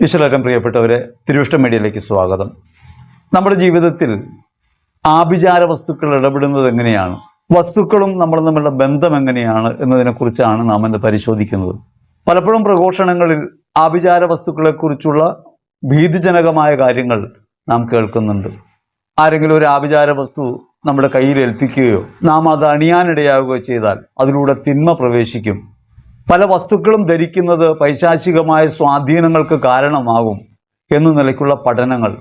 ഈശ്വരകം പ്രിയപ്പെട്ടവരെ തിരുവിഷ്ടം മീഡിയയിലേക്ക് സ്വാഗതം. നമ്മുടെ ജീവിതത്തിൽ ആഭിചാര വസ്തുക്കൾ ഇടപെടുന്നത് എങ്ങനെയാണ്? വസ്തുക്കളും നമ്മൾ തമ്മിലുള്ള ബന്ധം എങ്ങനെയാണ് എന്നതിനെക്കുറിച്ചാണ് നാം ഇന്ന് പരിശോധിക്കുന്നത്. പലപ്പോഴും പ്രഘോഷണങ്ങളിൽ ആഭിചാര വസ്തുക്കളെക്കുറിച്ചുള്ള ഭീതിജനകമായ കാര്യങ്ങൾ നാം കേൾക്കുന്നുണ്ട്. ആരെങ്കിലും ഒരു ആഭിചാര വസ്തു നമ്മുടെ കയ്യിൽ ഏൽപ്പിക്കുകയോ നാം അത് അണിയാനിടയാവുകയോ ചെയ്താൽ അതിലൂടെ തിന്മ പ്രവേശിക്കും. പല വസ്തുക്കളും ധരിക്കുന്നത് പൈശാചികമായ സ്വാധീനങ്ങൾക്ക് കാരണമാകും എന്ന നിലയ്ക്കുള്ള പഠനങ്ങൾ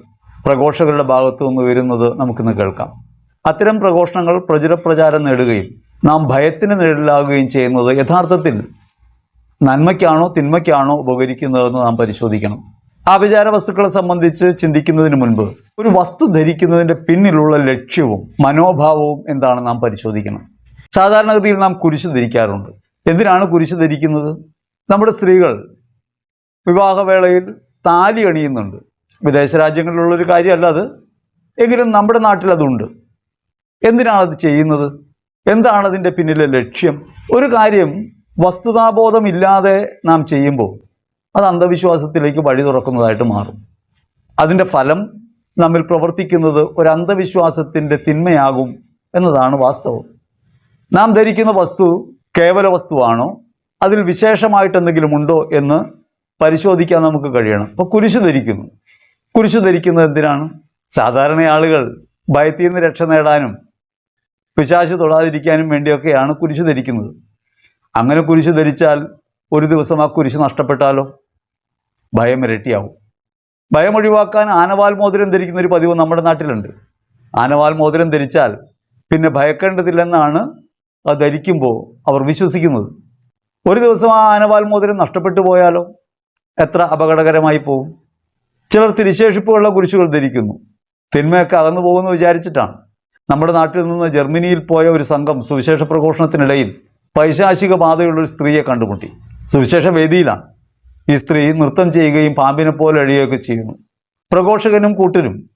പ്രഘോഷകരുടെ ഭാഗത്തു നിന്ന് വരുന്നത് നമുക്കിന്ന് കേൾക്കാം. അത്തരം പ്രഘോഷണങ്ങൾ പ്രചുരപ്രചാരം നേടുകയും നാം ഭയത്തിന് നേടിലാകുകയും ചെയ്യുന്നത് യഥാർത്ഥത്തിൽ നന്മയ്ക്കാണോ തിന്മയ്ക്കാണോ ഉപകരിക്കുന്നതെന്ന് നാം പരിശോധിക്കണം. ആഭിചാര വസ്തുക്കളെ സംബന്ധിച്ച് ചിന്തിക്കുന്നതിന് മുൻപ് ഒരു വസ്തു ധരിക്കുന്നതിന്റെ പിന്നിലുള്ള ലക്ഷ്യവും മനോഭാവവും എന്താണ് നാം പരിശോധിക്കണം. സാധാരണഗതിയിൽ നാം കുരിശ് ധരിക്കാറുണ്ട്. എന്തിനാണ് കുരിശ് ധരിക്കുന്നത്? നമ്മുടെ സ്ത്രീകൾ വിവാഹവേളയിൽ താലി അണിയുന്നുണ്ട്. വിദേശ രാജ്യങ്ങളിലുള്ളൊരു കാര്യമല്ല അത്. എങ്കിലും നമ്മുടെ നാട്ടിൽ അതുണ്ട്. എന്തിനാണ് അത് ചെയ്യുന്നത്? എന്താണ് അതിന്റെ പിന്നിലെ ലക്ഷ്യം? ഒരു കാര്യം വസ്തുതാബോധമില്ലാതെ നാം ചെയ്യുമ്പോൾ അത് അന്ധവിശ്വാസത്തിലേക്ക് വഴി തുറക്കുന്നതായിട്ട് മാറും. അതിന്റെ ഫലം നമ്മിൽ പ്രവർത്തിക്കുന്നത് ഒരു അന്ധവിശ്വാസത്തിന്റെ തിന്മയാകും എന്നതാണ് വാസ്തവം. നാം ധരിക്കുന്ന വസ്തു കേവല വസ്തുവാണോ അതിൽ വിശേഷമായിട്ട് എന്തെങ്കിലും ഉണ്ടോ എന്ന് പരിശോധിക്കാൻ നമുക്ക് കഴിയണം. ഇപ്പോൾ കുരിശു ധരിക്കുന്നു. കുരിശു ധരിക്കുന്നത് എന്തിനാണ്? സാധാരണ ആളുകൾ ഭയത്തിൽ നിന്ന് രക്ഷ നേടാനും പിശാശ് തൊടാതിരിക്കാനും വേണ്ടിയൊക്കെയാണ് കുരിശു ധരിക്കുന്നത്. അങ്ങനെ കുരിശു ധരിച്ചാൽ ഒരു ദിവസം ആ കുരിശ് നഷ്ടപ്പെട്ടാലോ? ഭയം ഇരട്ടിയാവും. ഭയം ഒഴിവാക്കാൻ ആനവാൽ മോതിരം ധരിക്കുന്ന ഒരു പതിവ് നമ്മുടെ നാട്ടിലുണ്ട്. ആനവാൽ മോതിരം ധരിച്ചാൽ പിന്നെ ഭയക്കേണ്ടതില്ലെന്നാണ് അത് ധരിക്കുമ്പോൾ അവർ വിശ്വസിക്കുന്നത്. ഒരു ദിവസം ആ ആനവാൽ മോതിരം നഷ്ടപ്പെട്ടു പോയാലോ? എത്ര അപകടകരമായി പോകും ചിലർ തിരിശേഷിപ്പുള്ള കുരിശുകൾ ധരിക്കുന്നു. തിന്മയൊക്കെ അകന്നു പോകുമെന്ന് വിചാരിച്ചിട്ടാണ്. നമ്മുടെ നാട്ടിൽ നിന്ന് ജർമ്മനിയിൽ പോയ ഒരു സംഘം സുവിശേഷ പ്രഘോഷണത്തിനിടയിൽ പൈശാചിക ബാധയുള്ള ഒരു സ്ത്രീയെ കണ്ടുമുട്ടി. സുവിശേഷ വേദിയിലാണ്. ഈ സ്ത്രീ നൃത്തം ചെയ്യുകയും പാമ്പിനെ പോലെ അഴിയുകയൊക്കെ ചെയ്യുന്നു. പ്രഘോഷകനും കൂട്ടരും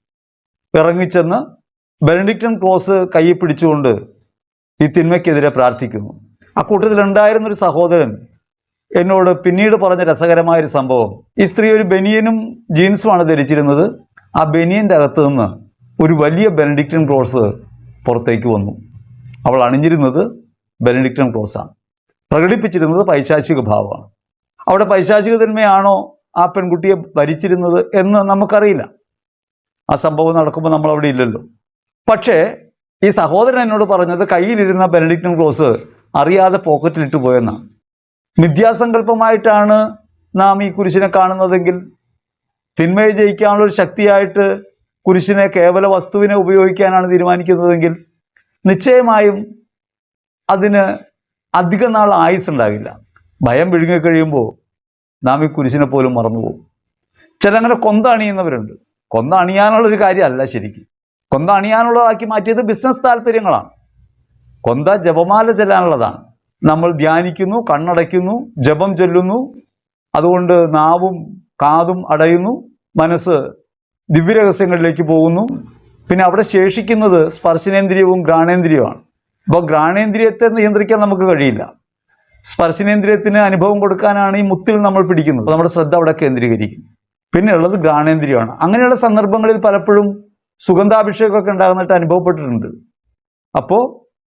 ഇറങ്ങിച്ചെന്ന് ബെനഡിക്റ്റൻ ക്ലോസ് കൈ പിടിച്ചുകൊണ്ട് ഈ തിന്മയ്ക്കെതിരെ പ്രാർത്ഥിക്കുന്നു. ആ കൂട്ടത്തിലുണ്ടായിരുന്ന ഒരു സഹോദരൻ എന്നോട് പിന്നീട് പറഞ്ഞ രസകരമായ ഒരു സംഭവം. ഈ സ്ത്രീ ഒരു ബനിയനും ജീൻസുമാണ് ധരിച്ചിരുന്നത്. ആ ബനിയന്റെ അകത്ത് നിന്ന് ഒരു വലിയ ബെനഡിക്റ്റൻ ക്ലോസ് പുറത്തേക്ക് വന്നു. അവൾ അണിഞ്ഞിരുന്നത് ബെനഡിക്റ്റൻ ക്ലോസാണ്. പ്രകടിപ്പിച്ചിരുന്നത് പൈശാചിക ഭാവമാണ്. അവിടെ പൈശാചിക തന്മയാണോ ആ പെൺകുട്ടിയെ ഭരിച്ചിരുന്നത് എന്ന് നമുക്കറിയില്ല. ആ സംഭവം നടക്കുമ്പോൾ നമ്മൾ അവിടെ ഇല്ലല്ലോ. പക്ഷേ ഈ സഹോദരൻ എന്നോട് പറഞ്ഞത് കയ്യിലിരുന്ന ബെനഡിക്റ്റും ക്ലോസ് അറിയാതെ പോക്കറ്റിലിട്ട് പോയെന്നാണ് മിഥ്യാസങ്കല്പമായിട്ടാണ് നാം ഈ കുരിശിനെ കാണുന്നതെങ്കിൽ തിന്മയെ ജയിക്കാനുള്ള ഒരു ശക്തിയായിട്ട് കുരിശിനെ കേവല വസ്തുവിനെ ഉപയോഗിക്കാനാണ് തീരുമാനിക്കുന്നതെങ്കിൽ നിശ്ചയമായും അതിന് അധിക നാൾ ആയുസ് ഉണ്ടാകില്ല ഭയം വിഴുങ്ങിക്കഴിയുമ്പോൾ നാം ഈ കുരിശിനെ പോലും മറന്നുപോകും. ചില അങ്ങനെ കൊന്തണിയുന്നവരുണ്ട്. കൊന്തണിയാനുള്ളൊരു കൊന്ത കാര്യമല്ല ശരിക്കും. കൊന്ത അണിയാനുള്ളതാക്കി മാറ്റിയത് ബിസിനസ് താല്പര്യങ്ങളാണ്. കൊന്ത ജപമാല ചെല്ലാനുള്ളതാണ്. നമ്മൾ ധ്യാനിക്കുന്നു കണ്ണടയ്ക്കുന്നു ജപം ചൊല്ലുന്നു. അതുകൊണ്ട് നാവും കാതും അടയുന്നു മനസ്സ് ദിവ്യരഹസ്യങ്ങളിലേക്ക് പോകുന്നു. പിന്നെ അവിടെ ശേഷിക്കുന്നത് സ്പർശനേന്ദ്രിയവും ഘ്രാണേന്ദ്രിയവുമാണ്. അപ്പോൾ ഘ്രാണേന്ദ്രിയത്തെ നിയന്ത്രിക്കാൻ നമുക്ക് കഴിയില്ല. സ്പർശനേന്ദ്രിയത്തിന് അനുഭവം കൊടുക്കാനാണ് ഈ മുത്തിൽ നമ്മൾ പിടിക്കുന്നത്. നമ്മുടെ ശ്രദ്ധ അവിടെ കേന്ദ്രീകരിക്കും. പിന്നെ ഉള്ളത് ഘ്രാണേന്ദ്രിയമാണ്. അങ്ങനെയുള്ള സന്ദർഭങ്ങളിൽ പലപ്പോഴും സുഗന്ധാഭിഷേകമൊക്കെ ഉണ്ടാകുന്നതായിട്ട് അനുഭവപ്പെട്ടിട്ടുണ്ട്. അപ്പോൾ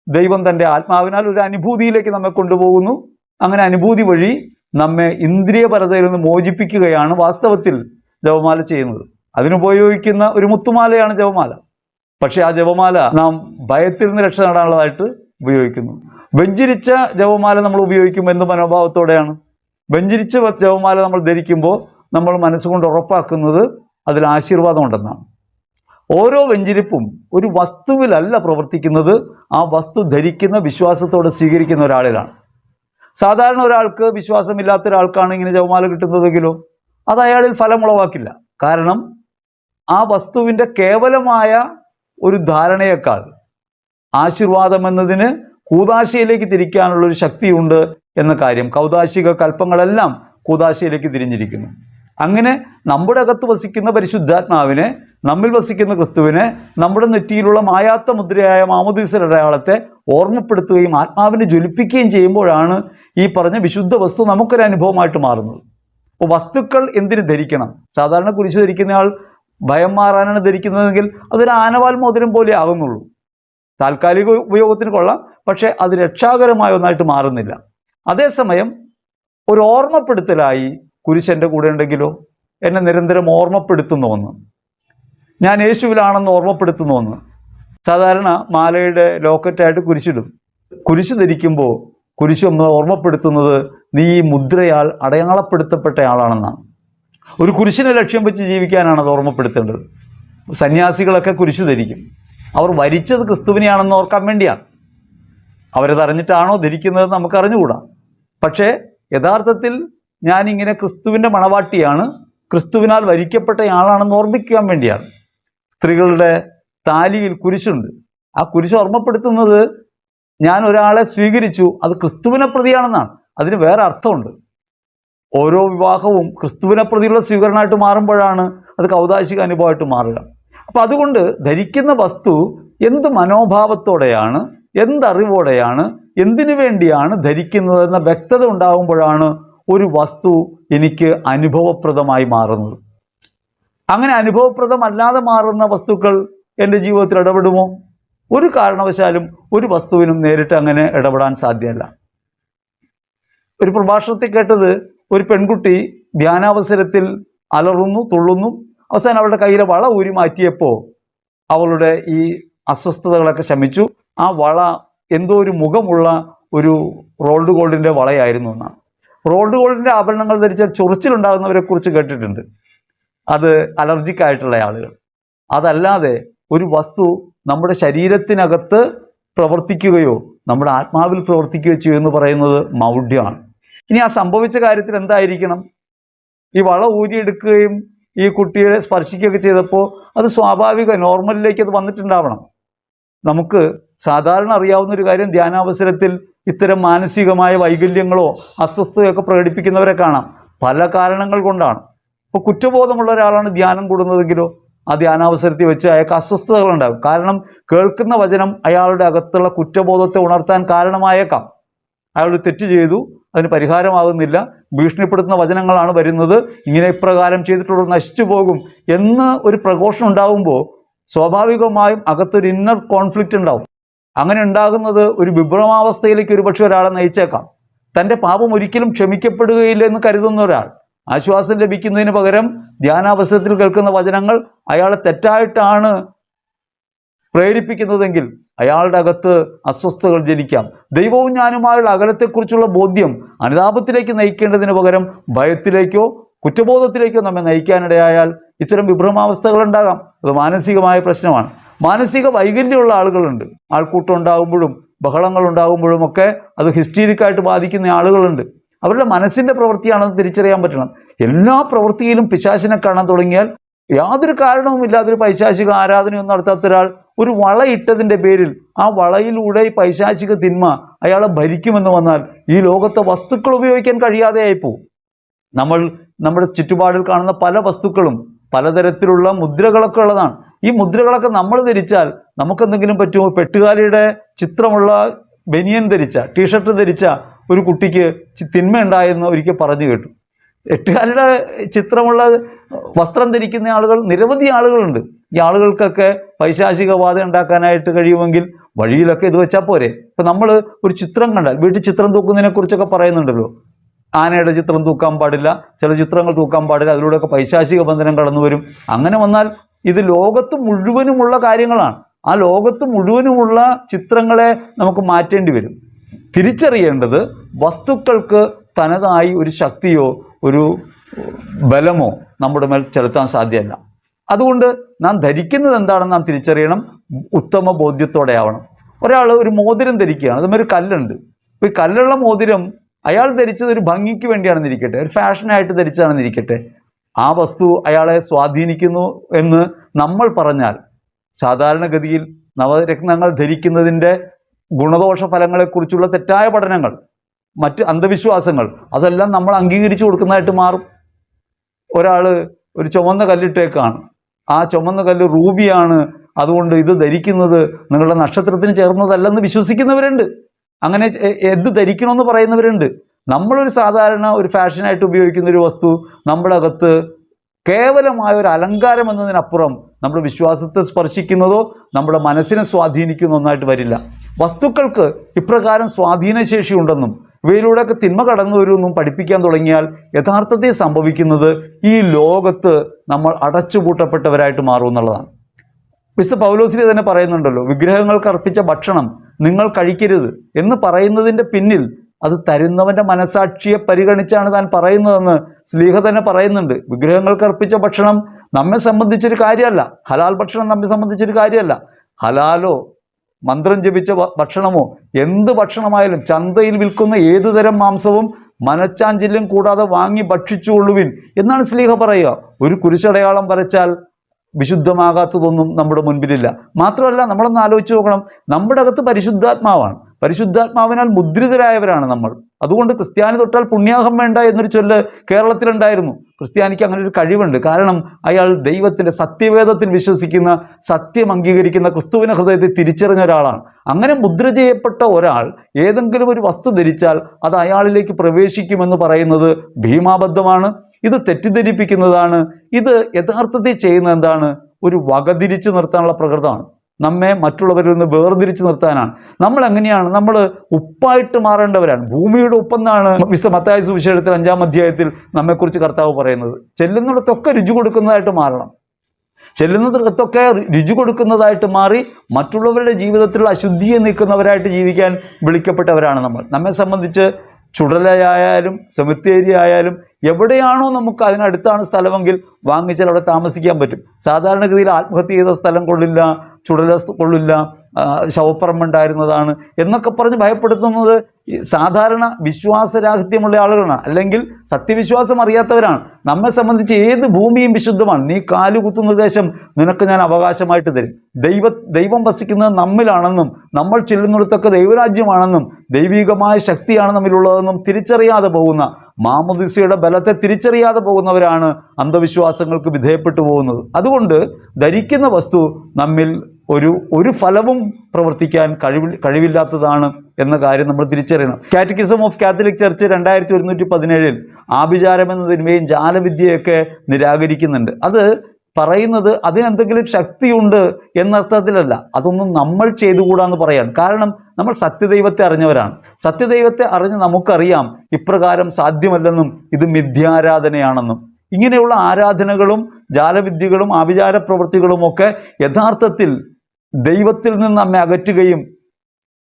ദൈവം തന്റെ ആത്മാവിനാൽ ഒരു അനുഭൂതിയിലേക്ക് നമ്മെ കൊണ്ടുപോകുന്നു. അങ്ങനെ അനുഭൂതി വഴി നമ്മെ ഇന്ദ്രിയപരതയിൽ നിന്ന് മോചിപ്പിക്കുകയാണ് വാസ്തവത്തിൽ ജപമാല ചെയ്യുന്നത്. അതിനുപയോഗിക്കുന്ന ഒരു മുത്തുമാലയാണ് ജപമാല. പക്ഷേ ആ ജപമാല നാം ഭയത്തിൽ നിന്ന് രക്ഷ നേടാനുള്ളതായിട്ട് ഉപയോഗിക്കുന്നു. വെഞ്ചിരിച്ച ജപമാല നമ്മൾ ഉപയോഗിക്കുമ്പോൾ എന്ത് മനോഭാവത്തോടെയാണ്? വെഞ്ചിരിച്ച ജപമാല നമ്മൾ ധരിക്കുമ്പോൾ നമ്മൾ മനസ്സുകൊണ്ട് ഉറപ്പാക്കുന്നത് അതിൽ ആശീർവാദമുണ്ടെന്നാണ് ഓരോ വെഞ്ചിരിപ്പും ഒരു വസ്തുവിലല്ല പ്രവർത്തിക്കുന്നത് ആ വസ്തു ധരിക്കുന്ന വിശ്വാസത്തോടെ സ്വീകരിക്കുന്ന ഒരാളിലാണ്. സാധാരണ ഒരാൾക്ക് വിശ്വാസമില്ലാത്ത ഒരാൾക്കാണ് ഇങ്ങനെ ജവമാല കിട്ടുന്നതെങ്കിലോ? അത് അയാളിൽ ഫലമുളവാക്കില്ല. കാരണം ആ വസ്തുവിന്റെ കേവലമായ ഒരു ധാരണയേക്കാൾ ആശീർവാദം എന്നതിന് കൂതാശയിലേക്ക് തിരിക്കാനുള്ള ഒരു ശക്തിയുണ്ട് എന്ന കാര്യം. കൗതാശിക കൽപ്പങ്ങളെല്ലാം കൂതാശയിലേക്ക് തിരിഞ്ഞിരിക്കുന്നു. അങ്ങനെ നമ്മുടെ അകത്ത് വസിക്കുന്ന പരിശുദ്ധാത്മാവിനെ നമ്മിൽ വസിക്കുന്ന ക്രിസ്തുവിനെ നമ്മുടെ നെറ്റിയിലുള്ള മായാത്ത മുദ്രയായ മാമോദീസയുടെ അടയാളത്തെ ഓർമ്മപ്പെടുത്തുകയും ആത്മാവിനെ ജ്വലിപ്പിക്കുകയും ചെയ്യുമ്പോഴാണ് ഈ പറഞ്ഞ വിശുദ്ധ വസ്തു നമുക്കൊരു അനുഭവമായിട്ട് മാറുന്നത്. അപ്പോൾ വസ്തുക്കൾ എന്തിന് ധരിക്കണം? സാധാരണ കുരിശ് ധരിക്കുന്നയാൾ ഭയം മാറാനാണ് ധരിക്കുന്നതെങ്കിൽ അതൊരു ആനവാൽ മോതിരം പോലെ ആകുന്നുള്ളൂ. താൽക്കാലിക ഉപയോഗത്തിന് കൊള്ളാം പക്ഷേ അത് രക്ഷാകരമായ ഒന്നായിട്ട് മാറുന്നില്ല. അതേസമയം ഒരു ഓർമ്മപ്പെടുത്തലായി കുരിശ് എന്റെ കൂടെ ഉണ്ടെങ്കിലോ? എന്നെ നിരന്തരം ഓർമ്മപ്പെടുത്തുന്ന ഒന്ന് ഞാൻ യേശുവിലാണെന്ന് ഓർമ്മപ്പെടുത്തുന്ന ഒന്ന് സാധാരണ മാലയുടെ ലോക്കറ്റായിട്ട് കുരിശിടും. കുരിശ് ധരിക്കുമ്പോൾ കുരിശ് നമ്മൾ ഓർമ്മപ്പെടുത്തുന്നത് നീ ഈ മുദ്രയാൽ അടയാളപ്പെടുത്തപ്പെട്ട ആളാണെന്നാണ്. ഒരു കുരിശിനെ ലക്ഷ്യം വെച്ച് ജീവിക്കാനാണ് അത് ഓർമ്മപ്പെടുത്തേണ്ടത്. സന്യാസികളൊക്കെ കുരിശ് ധരിക്കും. അവർ വരിച്ചത് ക്രിസ്തുവിനെയാണെന്ന് ഓർക്കാൻ വേണ്ടിയാണ് അവരത് അറിഞ്ഞിട്ടാണോ ധരിക്കുന്നത് നമുക്ക് അറിഞ്ഞുകൂടാ പക്ഷേ യഥാർത്ഥത്തിൽ ഞാനിങ്ങനെ ക്രിസ്തുവിന്റെ മണവാട്ടിയാണ് ക്രിസ്തുവിനാൽ വരിക്കപ്പെട്ട ആളാണെന്ന് ഓർമ്മിക്കാൻ വേണ്ടിയാണ്. സ്ത്രീകളുടെ താലിയിൽ കുരിശുണ്ട്. ആ കുരിശ് ഓർമ്മപ്പെടുത്തുന്നത് ഞാൻ ഒരാളെ സ്വീകരിച്ചു അത് ക്രിസ്തുവിനെ പ്രതിയാണെന്നാണ്. അതിന് വേറെ അർത്ഥമുണ്ട്. ഓരോ വിവാഹവും ക്രിസ്തുവിനെ പ്രതിയുള്ള സ്വീകരണമായിട്ട് മാറുമ്പോഴാണ് അത് കൗതാശിക അനുഭവമായിട്ട് മാറുക. അപ്പം അതുകൊണ്ട് ധരിക്കുന്ന വസ്തു എന്ത് മനോഭാവത്തോടെയാണ് എന്തറിവോടെയാണ് എന്തിനു വേണ്ടിയാണ് ധരിക്കുന്നതെന്ന വ്യക്തത ഉണ്ടാകുമ്പോഴാണ് ഒരു വസ്തു എനിക്ക് അനുഭവപ്രദമായി മാറുന്നത്. അങ്ങനെ അനുഭവപ്രദമല്ലാതെ മാറുന്ന വസ്തുക്കൾ എന്റെ ജീവിതത്തിൽ ഇടപെടുമോ? ഒരു കാരണവശാലും ഒരു വസ്തുവിനും നേരിട്ട് അങ്ങനെ ഇടപെടാൻ സാധ്യമല്ല. ഒരു പ്രഭാഷണത്തിൽ കേട്ടത് ഒരു പെൺകുട്ടി ധ്യാനാവസരത്തിൽ അലറുന്നു തുള്ളുന്നു. അവസാനം അവളുടെ കയ്യിലെ വള ഊരി മാറ്റിയപ്പോൾ അവളുടെ ഈ അസ്വസ്ഥതകളൊക്കെ ശമിച്ചു. ആ വള എന്തോ ഒരു മുഖമുള്ള ഒരു റോൾഡ് ഗോൾഡിന്റെ വളയായിരുന്നു എന്നാണ്. റോൾഡ് ഗോൾഡിന്റെ ആഭരണങ്ങൾ ധരിച്ചാൽ ചൊറിച്ചിലുണ്ടാകുന്നവരെ കുറിച്ച് കേട്ടിട്ടുണ്ട്. അത് അലർജിക് ആയിട്ടുള്ള ആളുകൾ. അതല്ലാതെ ഒരു വസ്തു നമ്മുടെ ശരീരത്തിനകത്ത് പ്രവർത്തിക്കുകയോ നമ്മുടെ ആത്മാവിൽ പ്രവർത്തിക്കുകയോ ചെയ്യുമെന്ന് പറയുന്നത് മൗഢ്യമാണ്. ഇനി ആ സംഭവിച്ച കാര്യത്തിൽ എന്തായിരിക്കണം? ഈ വള ഊരിയെടുക്കുകയും ഈ കുട്ടിയെ സ്പർശിക്കുകയൊക്കെ ചെയ്തപ്പോൾ അത് സ്വാഭാവിക നോർമലിലേക്ക് അത് വന്നിട്ടുണ്ടാവണം. നമുക്ക് സാധാരണ അറിയാവുന്ന ഒരു കാര്യം ധ്യാനാവസരത്തിൽ ഇത്തരം മാനസികമായ വൈകല്യങ്ങളോ അസ്വസ്ഥതയൊക്കെ പ്രകടിപ്പിക്കുന്നവരെ കാണാം. പല കാരണങ്ങൾ കൊണ്ടാണ്. ഇപ്പോൾ കുറ്റബോധമുള്ള ഒരാളാണ് ധ്യാനം കൂടുന്നതെങ്കിലോ ആ ധ്യാനാവസരത്തിൽ വെച്ച് അയാൾക്ക് അസ്വസ്ഥതകളുണ്ടാകും കാരണം കേൾക്കുന്ന വചനം അയാളുടെ അകത്തുള്ള കുറ്റബോധത്തെ ഉണർത്താൻ കാരണമായേക്കാം. അയാൾ തെറ്റ് ചെയ്തു അതിന് പരിഹാരമാകുന്നില്ല. ഭീഷണിപ്പെടുത്തുന്ന വചനങ്ങളാണ് വരുന്നത്. ഇങ്ങനെ ഇപ്രകാരം ചെയ്തിട്ടുള്ള നശിച്ചു പോകും എന്ന് ഒരു പ്രഘോഷം ഉണ്ടാകുമ്പോൾ സ്വാഭാവികമായും അകത്തൊരു ഇന്നർ കോൺഫ്ലിക്റ്റ് ഉണ്ടാവും. അങ്ങനെ ഉണ്ടാകുന്നത് ഒരു വിഭ്രമാവസ്ഥയിലേക്ക് ഒരുപക്ഷെ ഒരാളെ നയിച്ചേക്കാം. തന്റെ പാപം ഒരിക്കലും ക്ഷമിക്കപ്പെടുകയില്ല എന്ന് കരുതുന്ന ഒരാൾ ആശ്വാസം ലഭിക്കുന്നതിന് പകരം ധ്യാനാവസരത്തിൽ കേൾക്കുന്ന വചനങ്ങൾ അയാളെ തെറ്റായിട്ടാണ് പ്രേരിപ്പിക്കുന്നതെങ്കിൽ അയാളുടെ അകത്ത് അസ്വസ്ഥതകൾ ജനിക്കാം. ദൈവവും ഞാനുമായുള്ള അകലത്തെക്കുറിച്ചുള്ള ബോധ്യം അനുതാപത്തിലേക്ക് നയിക്കേണ്ടതിന് പകരം ഭയത്തിലേക്കോ കുറ്റബോധത്തിലേക്കോ നമ്മെ നയിക്കാനിടയായാൽ ഇത്തരം വിഭ്രമാവസ്ഥകൾ ഉണ്ടാകാം. അത് മാനസികമായ പ്രശ്നമാണ്. മാനസിക വൈകല്യമുള്ള ആളുകളുണ്ട്. ആൾക്കൂട്ടം ഉണ്ടാകുമ്പോഴും ബഹളങ്ങൾ ഉണ്ടാകുമ്പോഴും ഒക്കെ അത് ഹിസ്റ്റീരിക്കായിട്ട് ബാധിക്കുന്ന ആളുകളുണ്ട്. അവരുടെ മനസ്സിന്റെ പ്രവൃത്തിയാണെന്ന് തിരിച്ചറിയാൻ പറ്റണം. എല്ലാ പ്രവൃത്തിയിലും പിശാശിനെ കാണാൻ തുടങ്ങിയാൽ യാതൊരു കാരണവുമില്ലാതെ ഒരു പൈശാചിക ആരാധനയൊന്നും നടത്താത്ത ഒരാൾ ഒരു വളയിട്ടതിന്റെ പേരിൽ ആ വളയിലൂടെ ഈ പൈശാചിക തിന്മ അയാളെ ഭരിക്കുമെന്ന് വന്നാൽ ഈ ലോകത്തെ വസ്തുക്കൾ ഉപയോഗിക്കാൻ കഴിയാതെയായി പോകും നമ്മൾ നമ്മുടെ ചുറ്റുപാടിൽ കാണുന്ന പല വസ്തുക്കളും പലതരത്തിലുള്ള മുദ്രകളൊക്കെ ഉള്ളതാണ്. ഈ മുദ്രകളൊക്കെ നമ്മൾ ധരിച്ചാൽ നമുക്കെന്തെങ്കിലും പറ്റുമോ? പെട്ടുകാലിയുടെ ചിത്രമുള്ള ബനിയൻ ധരിച്ച ടീഷർട്ട് ധരിച്ച ഒരു കുട്ടിക്ക് തിന്മ തിന്മയുണ്ടായെന്ന് ഒരിക്കൽ പറഞ്ഞു കേട്ടു. എട്ടുകാലിയുടെ ചിത്രമുള്ള വസ്ത്രം ധരിക്കുന്ന ആളുകൾ നിരവധി ആളുകളുണ്ട്. ഈ ആളുകൾക്കൊക്കെ പൈശാചിക ബാധ ഉണ്ടാക്കാനായിട്ട് കഴിയുമെങ്കിൽ വഴിയിലൊക്കെ ഇത് വെച്ചാൽ പോരെ. ഇപ്പം നമ്മൾ ഒരു ചിത്രം കണ്ടാൽ വീട്ടിൽ ചിത്രം തൂക്കുന്നതിനെ കുറിച്ചൊക്കെ പറയുന്നുണ്ടല്ലോ. ആനയുടെ ചിത്രം തൂക്കാൻ പാടില്ല ചില ചിത്രങ്ങൾ തൂക്കാൻ പാടില്ല അതിലൂടെയൊക്കെ പൈശാചിക ബന്ധനം കടന്നു വരും അങ്ങനെ വന്നാൽ ഇത് ലോകത്ത് മുഴുവനുമുള്ള കാര്യങ്ങളാണ്. ആ ലോകത്ത് മുഴുവനുമുള്ള ചിത്രങ്ങളെ നമുക്ക് മാറ്റേണ്ടി വരും. തിരിച്ചറിയേണ്ടത് വസ്തുക്കൾക്ക് തനതായി ഒരു ശക്തിയോ ഒരു ബലമോ നമ്മുടെ മേൽ ചെലുത്താൻ സാധ്യമല്ല. അതുകൊണ്ട് നാം ധരിക്കുന്നത് എന്താണെന്ന് നാം തിരിച്ചറിയണം. ഉത്തമ ബോധ്യത്തോടെ ആവണം. ഒരാൾ ഒരു മോതിരം ധരിക്കുകയാണ്. അതുമൊരു കല്ലുണ്ട്. അപ്പോൾ ഈ കല്ലുള്ള മോതിരം അയാൾ ധരിച്ചത് ഒരു ഭംഗിക്ക് വേണ്ടിയാണെന്നിരിക്കട്ടെ ഒരു ഫാഷനായിട്ട് ധരിച്ചതാണെന്ന് ഇരിക്കട്ടെ ആ വസ്തു അയാളെ സ്വാധീനിക്കുന്നു എന്ന് നമ്മൾ പറഞ്ഞാൽ സാധാരണഗതിയിൽ നവരത്നങ്ങൾ ധരിക്കുന്നതിന്റെ ഗുണദോഷ ഫലങ്ങളെക്കുറിച്ചുള്ള തെറ്റായ പഠനങ്ങൾ മറ്റ് അന്ധവിശ്വാസങ്ങൾ അതെല്ലാം നമ്മൾ അംഗീകരിച്ചു കൊടുക്കുന്നതായിട്ട് മാറും. ഒരാൾ ഒരു ചുമന്ന കല്ലിട്ടേക്കാണ്. ആ ചുമന്ന കല്ല് റൂബിയാണ്. അതുകൊണ്ട് ഇത് ധരിക്കുന്നത് നിങ്ങളുടെ നക്ഷത്രത്തിന് ചേർന്നതല്ലെന്ന് വിശ്വസിക്കുന്നവരുണ്ട്. അങ്ങനെ എന്ത് ധരിക്കണമെന്ന് പറയുന്നവരുണ്ട്. നമ്മളൊരു സാധാരണ ഒരു ഫാഷനായിട്ട് ഉപയോഗിക്കുന്ന ഒരു വസ്തു നമ്മുടെ അകത്ത് കേവലമായ ഒരു അലങ്കാരം എന്നതിനപ്പുറം നമ്മുടെ വിശ്വാസത്തെ സ്പർശിക്കുന്നതോ നമ്മുടെ മനസ്സിനെ സ്വാധീനിക്കുന്ന ഒന്നായിട്ട് വരില്ല. വസ്തുക്കൾക്ക് ഇപ്രകാരം സ്വാധീനശേഷി ഉണ്ടെന്നും ഇവയിലൂടെയൊക്കെ തിന്മ കടന്നു വരുമെന്നും പഠിപ്പിക്കാൻ തുടങ്ങിയാൽ യഥാർത്ഥത്തിൽ സംഭവിക്കുന്നത് ഈ ലോകത്ത് നമ്മൾ അടച്ചുപൂട്ടപ്പെട്ടവരായിട്ട് മാറും എന്നുള്ളതാണ്. മിസ്റ്റർ പൗലോസിനെ തന്നെ പറയുന്നുണ്ടല്ലോ വിഗ്രഹങ്ങൾക്ക് അർപ്പിച്ച ഭക്ഷണം നിങ്ങൾ കഴിക്കരുത് എന്ന് പറയുന്നതിന്റെ പിന്നിൽ അത് തരുന്നവന്റെ മനസാക്ഷിയെ പരിഗണിച്ചാണ് താൻ പറയുന്നതെന്ന് സ്ലീഹ തന്നെ പറയുന്നുണ്ട്. വിഗ്രഹങ്ങൾക്ക് അർപ്പിച്ച ഭക്ഷണം നമ്മെ സംബന്ധിച്ചൊരു കാര്യമല്ല. ഹലാൽ ഭക്ഷണം നമ്മെ സംബന്ധിച്ചൊരു കാര്യമല്ല. ഹലാലോ മന്ത്രം ജപിച്ച ഭക്ഷണമോ എന്ത് ഭക്ഷണമായാലും ചന്തയിൽ വിൽക്കുന്ന ഏതു തരം മാംസവും മനച്ചാഞ്ചല്യം കൂടാതെ വാങ്ങി ഭക്ഷിച്ചുകൊള്ളുവിൻ എന്നാണ് സ്ലീഹ പറയുക. ഒരു കുരിശടയാളം വരച്ചാൽ വിശുദ്ധമാകാത്തതൊന്നും നമ്മുടെ മുൻപിലില്ല. മാത്രമല്ല നമ്മളൊന്ന് ആലോചിച്ച് നോക്കണം. നമ്മുടെ അകത്ത് പരിശുദ്ധാത്മാവാണ്. പരിശുദ്ധാത്മാവിനാൽ മുദ്രിതരായവരാണ് നമ്മൾ. അതുകൊണ്ട് ക്രിസ്ത്യാനി തൊട്ടാൽ പുണ്യാഹം വേണ്ട എന്നൊരു ചൊല്ല് കേരളത്തിലുണ്ടായിരുന്നു. ക്രിസ്ത്യാനിക്ക് അങ്ങനെ ഒരു കഴിവുണ്ട്. കാരണം അയാൾ ദൈവത്തിന്റെ സത്യവേദത്തിൽ വിശ്വസിക്കുന്ന സത്യം അംഗീകരിക്കുന്ന ക്രിസ്തുവിനെ ഹൃദയത്തെ തിരിച്ചറിഞ്ഞ ഒരാളാണ്. അങ്ങനെ മുദ്ര ചെയ്യപ്പെട്ട ഒരാൾ ഏതെങ്കിലും ഒരു വസ്തു ധരിച്ചാൽ അത് അയാളിലേക്ക് പ്രവേശിക്കുമെന്ന് പറയുന്നത് ഭീമാബദ്ധമാണ്. ഇത് തെറ്റിദ്ധരിപ്പിക്കുന്നതാണ്. ഇത് യഥാർത്ഥത്തിൽ ചെയ്യുന്ന എന്താണ്? ഒരു വകതിരിച്ചു നിർത്താനുള്ള പ്രകൃതമാണ്. നമ്മെ മറ്റുള്ളവരിൽ നിന്ന് വേർതിരിച്ചു നിർത്താനാണ്. നമ്മൾ എങ്ങനെയാണ് നമ്മൾ ഉപ്പായിട്ട് മാറേണ്ടവരാണ്. ഭൂമിയുടെ ഉപ്പെന്നാണ് വിശുദ്ധ മത്തായ സുവിശേഷത്തിൽ അഞ്ചാം അധ്യായത്തിൽ നമ്മെക്കുറിച്ച് കർത്താവ് പറയുന്നത്. ചെല്ലുന്നിടത്തൊക്കെ രുചി കൊടുക്കുന്നതായിട്ട് മാറണം. ചെല്ലുന്നിടത്തൊക്കെ രുചി കൊടുക്കുന്നതായിട്ട് മാറി മറ്റുള്ളവരുടെ ജീവിതത്തിലുള്ള അശുദ്ധിയെ നിൽക്കുന്നവരായിട്ട് ജീവിക്കാൻ വിളിക്കപ്പെട്ടവരാണ് നമ്മൾ. നമ്മെ സംബന്ധിച്ച് ചുടലയായാലും സെമിത്തേരി ആയാലും എവിടെയാണോ നമുക്ക് അതിനടുത്താണ് സ്ഥലമെങ്കിൽ വാങ്ങിച്ചാൽ അവിടെ താമസിക്കാൻ പറ്റും. സാധാരണഗതിയിൽ ആത്മഹത്യ ചെയ്ത സ്ഥലം കൊള്ളില്ല. ചുടല കൊള്ളില്ല ശവപ്പറമ്പുണ്ടായിരുന്നതാണ് എന്നൊക്കെ പറഞ്ഞ് ഭയപ്പെടുത്തുന്നത് സാധാരണ വിശ്വാസരാഹിത്യമുള്ള ആളുകളാണ്. അല്ലെങ്കിൽ സത്യവിശ്വാസം അറിയാത്തവരാണ്. നമ്മെ സംബന്ധിച്ച് ഏത് ഭൂമിയും വിശുദ്ധമാണ്. നീ കാലുകുത്തുന്ന ദേശം നിനക്ക് ഞാൻ അവകാശമായിട്ട് തരും. ദൈവ ദൈവം വസിക്കുന്നത് നമ്മിലാണെന്നും നമ്മൾ ചെല്ലുന്നിടത്തൊക്കെ ദൈവരാജ്യമാണെന്നും ദൈവികമായ ശക്തിയാണ് നമ്മിലുള്ളതെന്നും തിരിച്ചറിയാതെ പോകുന്ന മാമുദിസയുടെ ബലത്തെ തിരിച്ചറിയാതെ പോകുന്നവരാണ് അന്ധവിശ്വാസങ്ങൾക്ക് വിധേയപ്പെട്ടു പോകുന്നത്. അതുകൊണ്ട് ധരിക്കുന്ന വസ്തു നമ്മിൽ ഒരു ഒരു ഫലവും പ്രവർത്തിക്കാൻ കഴിവ് കഴിവില്ലാത്തതാണ് എന്ന കാര്യം നമ്മൾ തിരിച്ചറിയണം. കാറ്റക്കിസം ഓഫ് കാത്തലിക് ചർച്ച് രണ്ടായിരത്തി ഒരുന്നൂറ്റി പതിനേഴിൽ ആഭിചാരം എന്നതിന്മേയും ജാലവിദ്യയൊക്കെ നിരാകരിക്കുന്നുണ്ട്. അത് പറയുന്നത് അതിനെന്തെങ്കിലും ശക്തിയുണ്ട് എന്നർത്ഥത്തിലല്ല. അതൊന്നും നമ്മൾ ചെയ്തുകൂടാന്ന് പറയാൻ. കാരണം നമ്മൾ സത്യദൈവത്തെ അറിഞ്ഞവരാണ്. സത്യദൈവത്തെ അറിഞ്ഞ് നമുക്കറിയാം ഇപ്രകാരം സാധ്യമല്ലെന്നും ഇത് മിഥ്യാരാധനയാണെന്നും. ഇങ്ങനെയുള്ള ആരാധനകളും ജാലവിദ്യകളും ആഭിചാര പ്രവൃത്തികളുമൊക്കെ യഥാർത്ഥത്തിൽ ദൈവത്തിൽ നിന്ന് നമ്മെ അകറ്റുകയും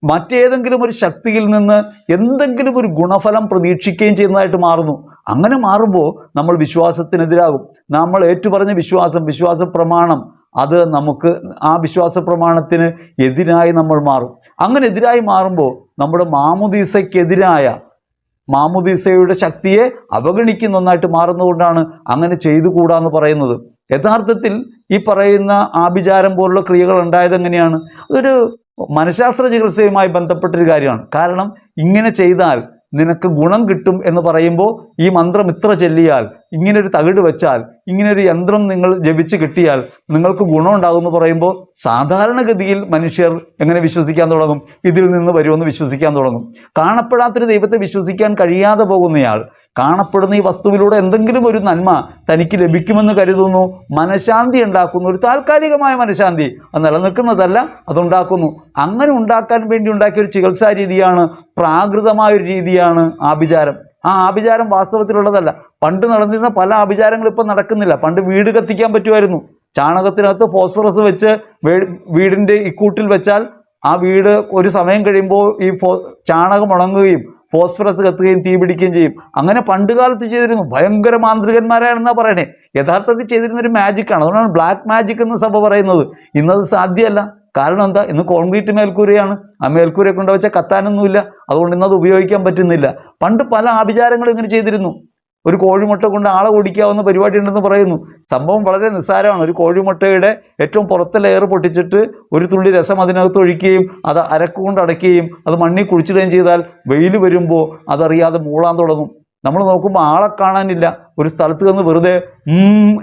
മറ്റേതെങ്കിലും ഒരു ശക്തിയിൽ നിന്ന് എന്തെങ്കിലും ഒരു ഗുണഫലം പ്രതീക്ഷിക്കുകയും ചെയ്യുന്നതായിട്ട് മാറുന്നു. അങ്ങനെ മാറുമ്പോൾ നമ്മൾ വിശ്വാസത്തിനെതിരാകും. നമ്മൾ ഏറ്റുപറഞ്ഞ വിശ്വാസം വിശ്വാസ പ്രമാണം അത് നമുക്ക് ആ വിശ്വാസ പ്രമാണത്തിന് എതിരായി നമ്മൾ മാറും. അങ്ങനെ എതിരായി മാറുമ്പോൾ നമ്മുടെ മാമുദീസയ്ക്കെതിരായ മാമുദീസയുടെ ശക്തിയെ അവഗണിക്കുന്ന ഒന്നായിട്ട് മാറുന്നതുകൊണ്ടാണ് അങ്ങനെ ചെയ്തുകൂടാന്ന് പറയുന്നത്. യഥാർത്ഥത്തിൽ ഈ പറയുന്ന ആഭിചാരം പോലുള്ള ക്രിയകൾ ഉണ്ടായത് എങ്ങനെയാണ്? അതൊരു മനഃശാസ്ത്ര ചികിത്സയുമായി ബന്ധപ്പെട്ടൊരു കാര്യമാണ്. കാരണം ഇങ്ങനെ ചെയ്താൽ നിനക്ക് ഗുണം കിട്ടും എന്ന് പറയുമ്പോൾ ഈ മന്ത്രം ഇത്ര ചൊല്ലിയാൽ ഇങ്ങനെ ഒരു തകിട് വെച്ചാൽ ഇങ്ങനെ ഒരു യന്ത്രം നിങ്ങൾ ജപിച്ച് കിട്ടിയാൽ നിങ്ങൾക്ക് ഗുണം ഉണ്ടാകുമെന്ന് പറയുമ്പോൾ സാധാരണഗതിയിൽ മനുഷ്യർ എങ്ങനെ വിശ്വസിക്കാൻ തുടങ്ങും? ഇതിൽ നിന്ന് വരുമെന്ന് വിശ്വസിക്കാൻ തുടങ്ങും. കാണപ്പെടാത്തൊരു ദൈവത്തെ വിശ്വസിക്കാൻ കഴിയാതെ പോകുന്നയാൾ കാണപ്പെടുന്ന ഈ വസ്തുവിലൂടെ എന്തെങ്കിലും ഒരു നന്മ തനിക്ക് ലഭിക്കുമെന്ന് കരുതുന്നു മനഃശാന്തി ഉണ്ടാക്കുന്നു ഒരു താൽക്കാലികമായ മനഃശാന്തി അത് നിലനിൽക്കുന്നതല്ല അതുണ്ടാക്കുന്നു. അങ്ങനെ ഉണ്ടാക്കാൻ വേണ്ടി ഉണ്ടാക്കിയ ഒരു ചികിത്സാ രീതിയാണ് പ്രാകൃതമായ ഒരു രീതിയാണ് ആഭിചാരം. ആ ആഭിചാരം വാസ്തവത്തിലുള്ളതല്ല. പണ്ട് നടന്നിരുന്ന പല ആഭിചാരങ്ങളും ഇപ്പം നടക്കുന്നില്ല. പണ്ട് വീട് കത്തിക്കാൻ പറ്റുമായിരുന്നു. ചാണകത്തിനകത്ത് ഫോസ്ഫറസ് വെച്ച് വീടിന്റെ ഇക്കൂട്ടിൽ വെച്ചാൽ ആ വീട് ഒരു സമയം കഴിയുമ്പോൾ ഈ ഫോ ചാണകം ഉണങ്ങുകയും ഫോസ്ഫറസ് കത്തുകയും തീ പിടിക്കുകയും ചെയ്യും. അങ്ങനെ പണ്ട് കാലത്ത് ചെയ്തിരുന്നു. ഭയങ്കര മാന്ത്രികന്മാരാണെന്നാണ് പറയണേ. യഥാർത്ഥത്തിൽ ചെയ്തിരുന്ന ഒരു മാജിക്കാണ് അതുകൊണ്ടാണ് ബ്ലാക്ക് മാജിക് എന്ന് സഭ പറയുന്നത്. ഇന്നത് സാധ്യമല്ല. കാരണം എന്താ? ഇന്ന് കോൺക്രീറ്റ് മേൽക്കൂരയാണ്. ആ മേൽക്കൂരയെ കൊണ്ട് വെച്ചാൽ കത്താനൊന്നുമില്ല. അതുകൊണ്ട് ഇന്നത് ഉപയോഗിക്കാൻ പറ്റുന്നില്ല. പണ്ട് പല ആഭിചാരങ്ങളും ഇങ്ങനെ ചെയ്തിരുന്നു. ഒരു കോഴിമുട്ട കൊണ്ട് ആളെ ഓടിക്കാവുന്ന പരിപാടി ഉണ്ടെന്ന് പറയുന്നു. സംഭവം വളരെ നിസ്സാരമാണ്. ഒരു കോഴിമുട്ടയുടെ ഏറ്റവും പുറത്തെ ലെയർ പൊട്ടിച്ചിട്ട് ഒരു തുള്ളി രസം അതിനകത്ത് ഒഴിക്കുകയും അത് അരക്കുകൊണ്ട് അടയ്ക്കുകയും അത് മണ്ണിൽ കുഴിച്ചിടുകയും ചെയ്താൽ വെയിൽ വരുമ്പോൾ അതറിയാതെ മൂളാൻ തുടങ്ങും. നമ്മൾ നോക്കുമ്പോൾ ആളെ കാണാനില്ല. ഒരു സ്ഥലത്ത് നിന്ന് വെറുതെ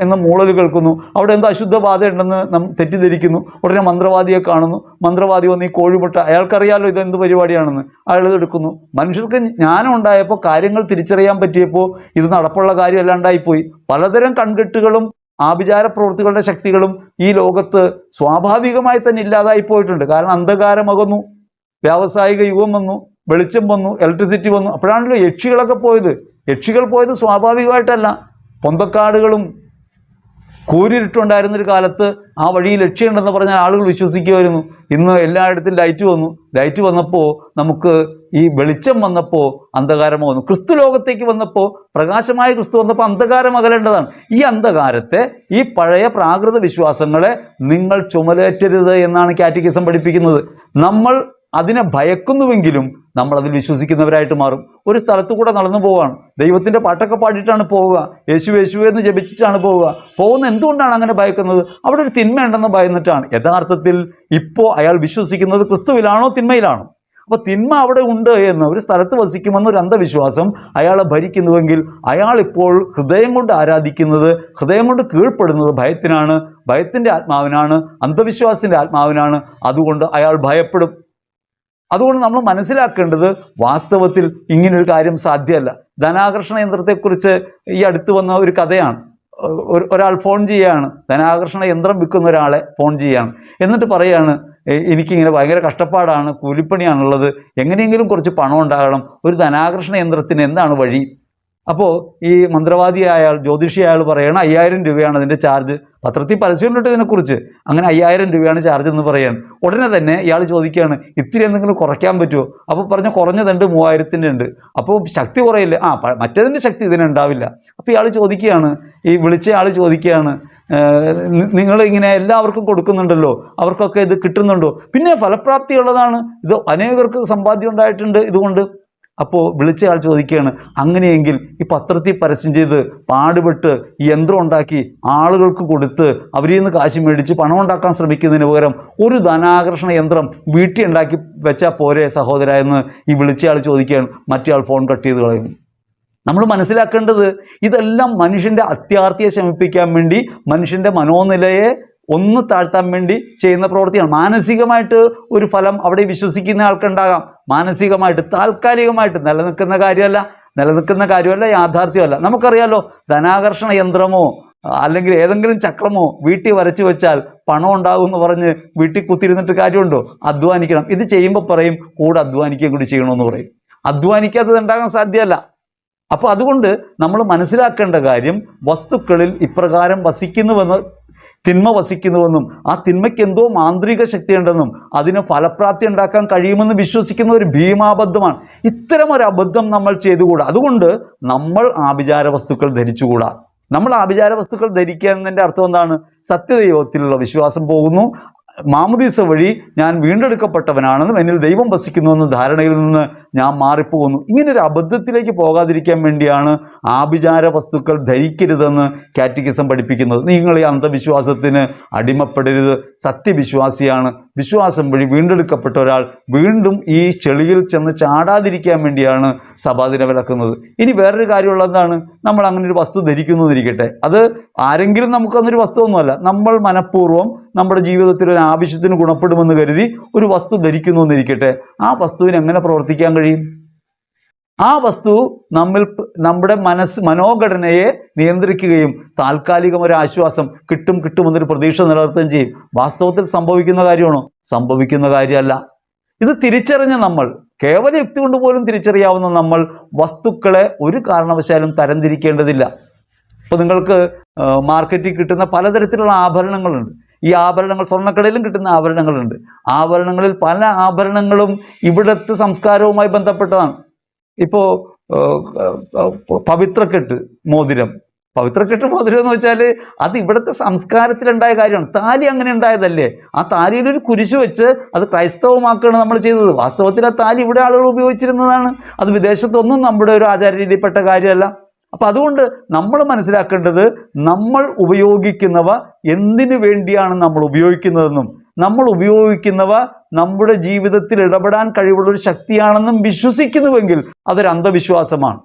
എന്ന മൂളൽ കേൾക്കുന്നു. അവിടെ എന്താ അശുദ്ധബാധ ഉണ്ടെന്ന് നാം തെറ്റിദ്ധരിക്കുന്നു. ഉടനെ മന്ത്രവാദിയെ കാണുന്നു. മന്ത്രവാദി വന്ന് ഈ കോഴിമുട്ട അയാൾക്കറിയാലോ ഇതെന്ത് പരിപാടിയാണെന്ന്? അയാൾ എടുക്കുന്നു. മനുഷ്യർക്ക് ജ്ഞാനം ഉണ്ടായപ്പോൾ കാര്യങ്ങൾ തിരിച്ചറിയാൻ പറ്റിയപ്പോൾ ഇത് നടപ്പുള്ള കാര്യമല്ലാണ്ടായിപ്പോയി പലതരം കൺകെട്ടുകളും ആഭിചാര പ്രവൃത്തികളുടെ ശക്തികളും ഈ ലോകത്ത് സ്വാഭാവികമായി തന്നെ ഇല്ലാതായി പോയിട്ടുണ്ട്. കാരണം അന്ധകാരമകുന്നു വ്യാവസായിക യുഗം വന്നു. വെളിച്ചം വന്നു. ഇലക്ട്രിസിറ്റി വന്നു. അപ്പോഴാണല്ലോ യക്ഷികളൊക്കെ പോയത്. യക്ഷികൾ പോയത് സ്വാഭാവികമായിട്ടല്ല. പൊന്തക്കാടുകളും കൂരിട്ടുണ്ടായിരുന്നൊരു കാലത്ത് ആ വഴിയിൽ ലക്ഷ്യമുണ്ടെന്ന് പറഞ്ഞാൽ ആളുകൾ വിശ്വസിക്കുമായിരുന്നു. ഇന്ന് എല്ലായിടത്തും ലൈറ്റ് വന്നു. ലൈറ്റ് വന്നപ്പോൾ നമുക്ക് ഈ വെളിച്ചം വന്നപ്പോൾ അന്ധകാരം വന്നു. ക്രിസ്തു ലോകത്തേക്ക് വന്നപ്പോൾ പ്രകാശമായ ക്രിസ്തു വന്നപ്പോൾ അന്ധകാരം അകലേണ്ടതാണ്. ഈ അന്ധകാരത്തെ ഈ പഴയ പ്രാകൃത വിശ്വാസങ്ങളെ നിങ്ങൾ ചുമലേറ്റരുത് എന്നാണ് കാറ്റിക്കിസം പഠിപ്പിക്കുന്നത്. നമ്മൾ അതിനെ ഭയക്കുന്നുവെങ്കിലും നമ്മൾ അതിൽ വിശ്വസിക്കുന്നവരായിട്ട് മാറും. ഒരു സ്ഥലത്തു കൂടെ നടന്നു പോവുകയാണ് ദൈവത്തിന്റെ പാട്ടൊക്കെ പാടിയിട്ടാണ് പോവുക. യേശു യേശു എന്ന് ജപിച്ചിട്ടാണ് പോവുക. പോകുന്ന എന്തുകൊണ്ടാണ് അങ്ങനെ ഭയക്കുന്നത്? അവിടെ ഒരു തിന്മയുണ്ടെന്ന് ഭയന്നിട്ടാണ്. യഥാർത്ഥത്തിൽ ഇപ്പോൾ അയാൾ വിശ്വസിക്കുന്നത് ക്രിസ്തുവിലാണോ തിന്മയിലാണോ? അപ്പോൾ തിന്മ അവിടെ ഉണ്ട് എന്ന് ഒരു സ്ഥലത്ത് വസിക്കുമെന്ന ഒരു അന്ധവിശ്വാസം അയാളെ ഭരിക്കുന്നുവെങ്കിൽ അയാൾ ഇപ്പോൾ ഹൃദയം കൊണ്ട് ആരാധിക്കുന്നത് ഹൃദയം കൊണ്ട് കീഴ്പ്പെടുന്നത് ഭയത്തിനാണ് ഭയത്തിന്റെ ആത്മാവിനാണ് അന്ധവിശ്വാസത്തിന്റെ ആത്മാവിനാണ്. അതുകൊണ്ട് അയാൾ ഭയപ്പെടും. അതുകൊണ്ട് നമ്മൾ മനസ്സിലാക്കേണ്ടത് വാസ്തവത്തിൽ ഇങ്ങനൊരു കാര്യം സാധ്യമല്ല. ധനാകർഷണ യന്ത്രത്തെക്കുറിച്ച് ഈ അടുത്ത് വന്ന ഒരു കഥയാണ്. ഒരു- ഒരാൾ ഫോൺ ചെയ്യാണ്. ധനാകർഷണ യന്ത്രം വിൽക്കുന്ന ഒരാളെ ഫോൺ ചെയ്യാണ്. എന്നിട്ട് പറയാണ് "എ- എനിക്കിങ്ങനെ ഭയങ്കര കഷ്ടപ്പാടാണ് കൂലിപ്പണിയാണുള്ളത്. എങ്ങനെയെങ്കിലും കുറച്ച് പണം ഉണ്ടാകണം. ഒരു ധനാകർഷണ യന്ത്രത്തിന് എന്താണ് വഴി? അപ്പോൾ ഈ മന്ത്രവാദിയായ അയാൾ ജ്യോതിഷി അയാൾ പറയണം അയ്യായിരം രൂപയാണ് അതിന്റെ ചാർജ് പത്രത്തിൽ പരസ്യമുണ്ട് ഇതിനെക്കുറിച്ച്. അങ്ങനെ അയ്യായിരം രൂപയാണ് ചാർജ് എന്ന് പറയാണ് ഉടനെ തന്നെ ഇയാൾ ചോദിക്കുകയാണ് ഇത്തിരി എന്തെങ്കിലും കുറയ്ക്കാൻ പറ്റുമോ അപ്പോൾ പറഞ്ഞ കുറഞ്ഞതുണ്ട് മൂവായിരത്തിന്റെ ഉണ്ട്. അപ്പോൾ ശക്തി കുറയില്ല? ആ മറ്റേതിന്റെ ശക്തി ഇതിനുണ്ടാവില്ല അപ്പോൾ ഇയാൾ ചോദിക്കുകയാണ് ഈ വിളിച്ച ആൾ ചോദിക്കുകയാണ് നിങ്ങൾ ഇങ്ങനെ എല്ലാവർക്കും കൊടുക്കുന്നുണ്ടല്ലോ അവർക്കൊക്കെ ഇത് കിട്ടുന്നുണ്ടോ? പിന്നെ ഫലപ്രാപ്തി ഉള്ളതാണ് ഇത് അനേകർക്ക് സമ്പാദ്യം ഉണ്ടായിട്ടുണ്ട് ഇതുകൊണ്ട്. അപ്പോൾ വിളിച്ച ആൾ ചോദിക്കുകയാണ് അങ്ങനെയെങ്കിൽ ഈ പത്രത്തിൽ പരസ്യം ചെയ്ത് പാടുപെട്ട് ഈ യന്ത്രം ഉണ്ടാക്കി ആളുകൾക്ക് കൊടുത്ത് അവരിൽ നിന്ന് കാശ് മേടിച്ച് പണം ഉണ്ടാക്കാൻ ശ്രമിക്കുന്നതിന് പകരം ഒരു ധനാകർഷണ യന്ത്രം വീട്ടിൽ ഉണ്ടാക്കി വെച്ചാൽ പോരെ സഹോദര എന്ന് ഈ വിളിച്ച ആൾ ചോദിക്കുകയാണ്. മറ്റേ ആൾ ഫോൺ കട്ട് ചെയ്ത് കളയും നമ്മൾ മനസ്സിലാക്കേണ്ടത് ഇതെല്ലാം മനുഷ്യന്റെ അത്യാർത്തിയെ ശമിപ്പിക്കാൻ വേണ്ടി മനുഷ്യന്റെ മനോനിലയെ ഒന്ന് താഴ്ത്താൻ വേണ്ടി ചെയ്യുന്ന പ്രവൃത്തിയാണ്. മാനസികമായിട്ട് ഒരു ഫലം അവിടെ വിശ്വസിക്കുന്ന ആൾക്കുണ്ടാകാം. മാനസികമായിട്ട് താൽക്കാലികമായിട്ട് നിലനിൽക്കുന്ന കാര്യമല്ല. നിലനിൽക്കുന്ന കാര്യമല്ല യാഥാർത്ഥ്യമല്ല. നമുക്കറിയാലോ ധനാകർഷണ യന്ത്രമോ അല്ലെങ്കിൽ ഏതെങ്കിലും ചക്രമോ വീട്ടിൽ വരച്ചു വെച്ചാൽ പണം ഉണ്ടാകും എന്ന് പറഞ്ഞ് വീട്ടിൽ കുത്തിരുന്നിട്ട് കാര്യമുണ്ടോ? അധ്വാനിക്കണം. ഇത് ചെയ്യുമ്പോൾ പറയും കൂടെ അധ്വാനിക്കുകയും കൂടി ചെയ്യണമെന്ന് പറയും. അധ്വാനിക്കാത്തത് ഉണ്ടാകാൻ സാധ്യമല്ല. അപ്പോൾ അതുകൊണ്ട് നമ്മൾ മനസ്സിലാക്കേണ്ട കാര്യം വസ്തുക്കളിൽ ഇപ്രകാരം വസിക്കുന്നുവെന്ന് തിന്മ വസിക്കുന്നുവെന്നും ആ തിന്മയ്ക്ക് എന്തോ മാന്ത്രിക ശക്തിയുണ്ടെന്നും അതിന് ഫലപ്രാപ്തി ഉണ്ടാക്കാൻ കഴിയുമെന്ന് വിശ്വസിക്കുന്ന ഒരു ഭീമാബദ്ധമാണ്. ഇത്തരം ഒരു അബദ്ധം നമ്മൾ ചെയ്തുകൂടാ? അതുകൊണ്ട് നമ്മൾ ആഭിചാര വസ്തുക്കൾ ധരിച്ചുകൂടാ? നമ്മൾ ആഭിചാര വസ്തുക്കൾ ധരിക്കുക എന്നതിന്റെ അർത്ഥം എന്താണ്? സത്യദൈവത്തിലുള്ള വിശ്വാസം പോകുന്നു. മാമുദീസ വഴി ഞാൻ വീണ്ടെടുക്കപ്പെട്ടവനാണെന്നും എന്നിൽ ദൈവം വസിക്കുന്നുവെന്ന ധാരണയിൽ നിന്ന് ഞാൻ മാറിപ്പോകുന്നു. ഇങ്ങനെ ഒരു അബദ്ധത്തിലേക്ക് പോകാതിരിക്കാൻ വേണ്ടിയാണ് ആഭിചാര വസ്തുക്കൾ ധരിക്കരുതെന്ന് കാറ്റിക്കിസം പഠിപ്പിക്കുന്നത്. നിങ്ങൾ ഈ അന്ധവിശ്വാസത്തിന് അടിമപ്പെടരുത്. സത്യവിശ്വാസിയാണ്. വിശ്വാസം വഴി വീണ്ടെടുക്കപ്പെട്ട ഒരാൾ വീണ്ടും ഈ ചെളിയിൽ ചെന്ന് ചാടാതിരിക്കാൻ വേണ്ടിയാണ് സഭാദിന വിളക്കുന്നത്. ഇനി വേറൊരു കാര്യമുള്ളതാണ് നമ്മൾ അങ്ങനെ ഒരു വസ്തു ധരിക്കുന്നു എന്നിരിക്കട്ടെ അത് ആരെങ്കിലും നമുക്കന്നൊരു വസ്തുവൊന്നുമല്ല. നമ്മൾ മനഃപൂർവം നമ്മുടെ ജീവിതത്തിൽ ഒരു ആവശ്യത്തിന് ഗുണപ്പെടുമെന്ന് കരുതി ഒരു വസ്തു ധരിക്കുന്നു എന്നിരിക്കട്ടെ. ആ വസ്തുവിന് എങ്ങനെ പ്രവർത്തിക്കാൻ കഴിയും? ആ വസ്തു നമ്മിൽ നമ്മുടെ മനസ്സ് മനോഘടനയെ നിയന്ത്രിക്കുകയും താൽക്കാലികം ഒരു ആശ്വാസം കിട്ടും കിട്ടുമെന്നൊരു പ്രതീക്ഷ നിലനിർത്തുകയും ചെയ്യും. വാസ്തവത്തിൽ സംഭവിക്കുന്ന കാര്യമാണോ? സംഭവിക്കുന്ന കാര്യമല്ല. ഇത് തിരിച്ചറിഞ്ഞ നമ്മൾ കേവല യുക്തി കൊണ്ട് പോലും തിരിച്ചറിയാവുന്ന നമ്മൾ വസ്തുക്കളെ ഒരു കാരണവശാലും തരംതിരിക്കേണ്ടതില്ല. ഇപ്പോൾ നിങ്ങൾക്ക് മാർക്കറ്റിൽ കിട്ടുന്ന പലതരത്തിലുള്ള ആഭരണങ്ങളുണ്ട്. ഈ ആഭരണങ്ങൾ സ്വർണക്കടയിലും കിട്ടുന്ന ആഭരണങ്ങളുണ്ട്. ആഭരണങ്ങളിൽ പല ആഭരണങ്ങളും ഇവിടുത്തെ സംസ്കാരവുമായി ബന്ധപ്പെട്ടതാണ്. ഇപ്പോൾ പവിത്രക്കെട്ട് മോതിരം. പവിത്രക്കെട്ട് മോതിരം എന്ന് വെച്ചാൽ അത് ഇവിടുത്തെ സംസ്കാരത്തിലുണ്ടായ കാര്യമാണ്. താലി അങ്ങനെ ഉണ്ടായതല്ലേ? ആ താലിയിൽ ഒരു കുരിശ് വെച്ച് അത് ക്രൈസ്തവമാക്കുകയാണ് നമ്മൾ ചെയ്തത്. വാസ്തവത്തിൽ ആ താലി ഇവിടെ ആളുകൾ ഉപയോഗിച്ചിരുന്നതാണ്. അത് വിദേശത്തൊന്നും നമ്മുടെ ഒരു ആചാര രീതിയിൽപ്പെട്ട കാര്യമല്ല. അപ്പം അതുകൊണ്ട് നമ്മൾ മനസ്സിലാക്കേണ്ടത് നമ്മൾ ഉപയോഗിക്കുന്നവ എന്തിനു വേണ്ടിയാണ് നമ്മൾ ഉപയോഗിക്കുന്നതെന്നും നമ്മൾ ഉപയോഗിക്കുന്നവ നമ്മുടെ ജീവിതത്തിൽ ഇടപെടാൻ കഴിവുള്ള ഒരു ശക്തിയാണെന്നും വിശ്വസിക്കുന്നുവെങ്കിൽ അതൊരു അന്ധവിശ്വാസമാണ്.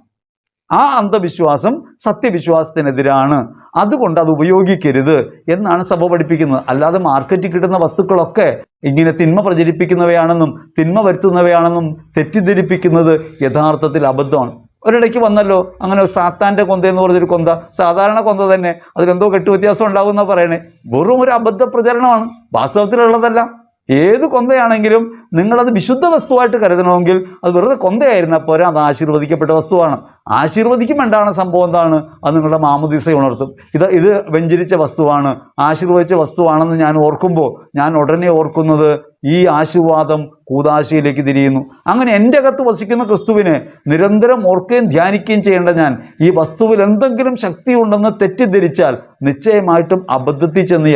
ആ അന്ധവിശ്വാസം സത്യവിശ്വാസത്തിനെതിരാണ്. അതുകൊണ്ട് അത് ഉപയോഗിക്കരുത് എന്നാണ് സഭ പഠിപ്പിക്കുന്നത്. അല്ലാതെ മാർക്കറ്റിൽ കിട്ടുന്ന വസ്തുക്കളൊക്കെ ഇങ്ങനെ തിന്മ പ്രചരിപ്പിക്കുന്നവയാണെന്നും തിന്മ വരുത്തുന്നവയാണെന്നും തെറ്റിദ്ധരിപ്പിക്കുന്നത് യഥാർത്ഥത്തിൽ അബദ്ധമാണ്. ഒരിടയ്ക്ക് വന്നല്ലോ അങ്ങനെ സാത്താന്റെ കൊന്ത എന്ന് പറഞ്ഞൊരു കൊന്ത സാധാരണ കൊന്ത തന്നെ അതിലെന്തോ കെട്ടുവ്യത്യാസം ഉണ്ടാകുന്ന പറയണേ. വെറും ഒരു അബദ്ധ പ്രചരണമാണ് വാസ്തവത്തിലുള്ളതല്ല. ഏത് കൊന്തയാണെങ്കിലും നിങ്ങളത് വിശുദ്ധ വസ്തുവായിട്ട് കരുതണമെങ്കിൽ അത് വെറുതെ കൊന്തയായിരുന്നാൽ പോരാ അത് ആശീർവദിക്കപ്പെട്ട വസ്തുവാണ്. ആശീർവദിക്കും വേണ്ടാണ് സംഭവം എന്താണ്? അത് നിങ്ങളുടെ മാമുദീസ ഉണർത്തും. ഇത് ഇത് വെഞ്ചരിച്ച വസ്തുവാണ് ആശീർവദിച്ച വസ്തുവാണെന്ന് ഞാൻ ഓർക്കുമ്പോൾ ഞാൻ ഉടനെ ഓർക്കുന്നത് ഈ ആശീർവാദം കൂതാശയിലേക്ക് തിരിയുന്നു. അങ്ങനെ എന്റെ അകത്ത് വസിക്കുന്ന ക്രിസ്തുവിനെ നിരന്തരം ഓർക്കുകയും ധ്യാനിക്കുകയും ചെയ്യേണ്ട ഞാൻ ഈ വസ്തുവിൽ എന്തെങ്കിലും ശക്തിയുണ്ടെന്ന് തെറ്റിദ്ധരിച്ചാൽ നിശ്ചയമായിട്ടും അബദ്ധത്തിൽ ചെന്ന്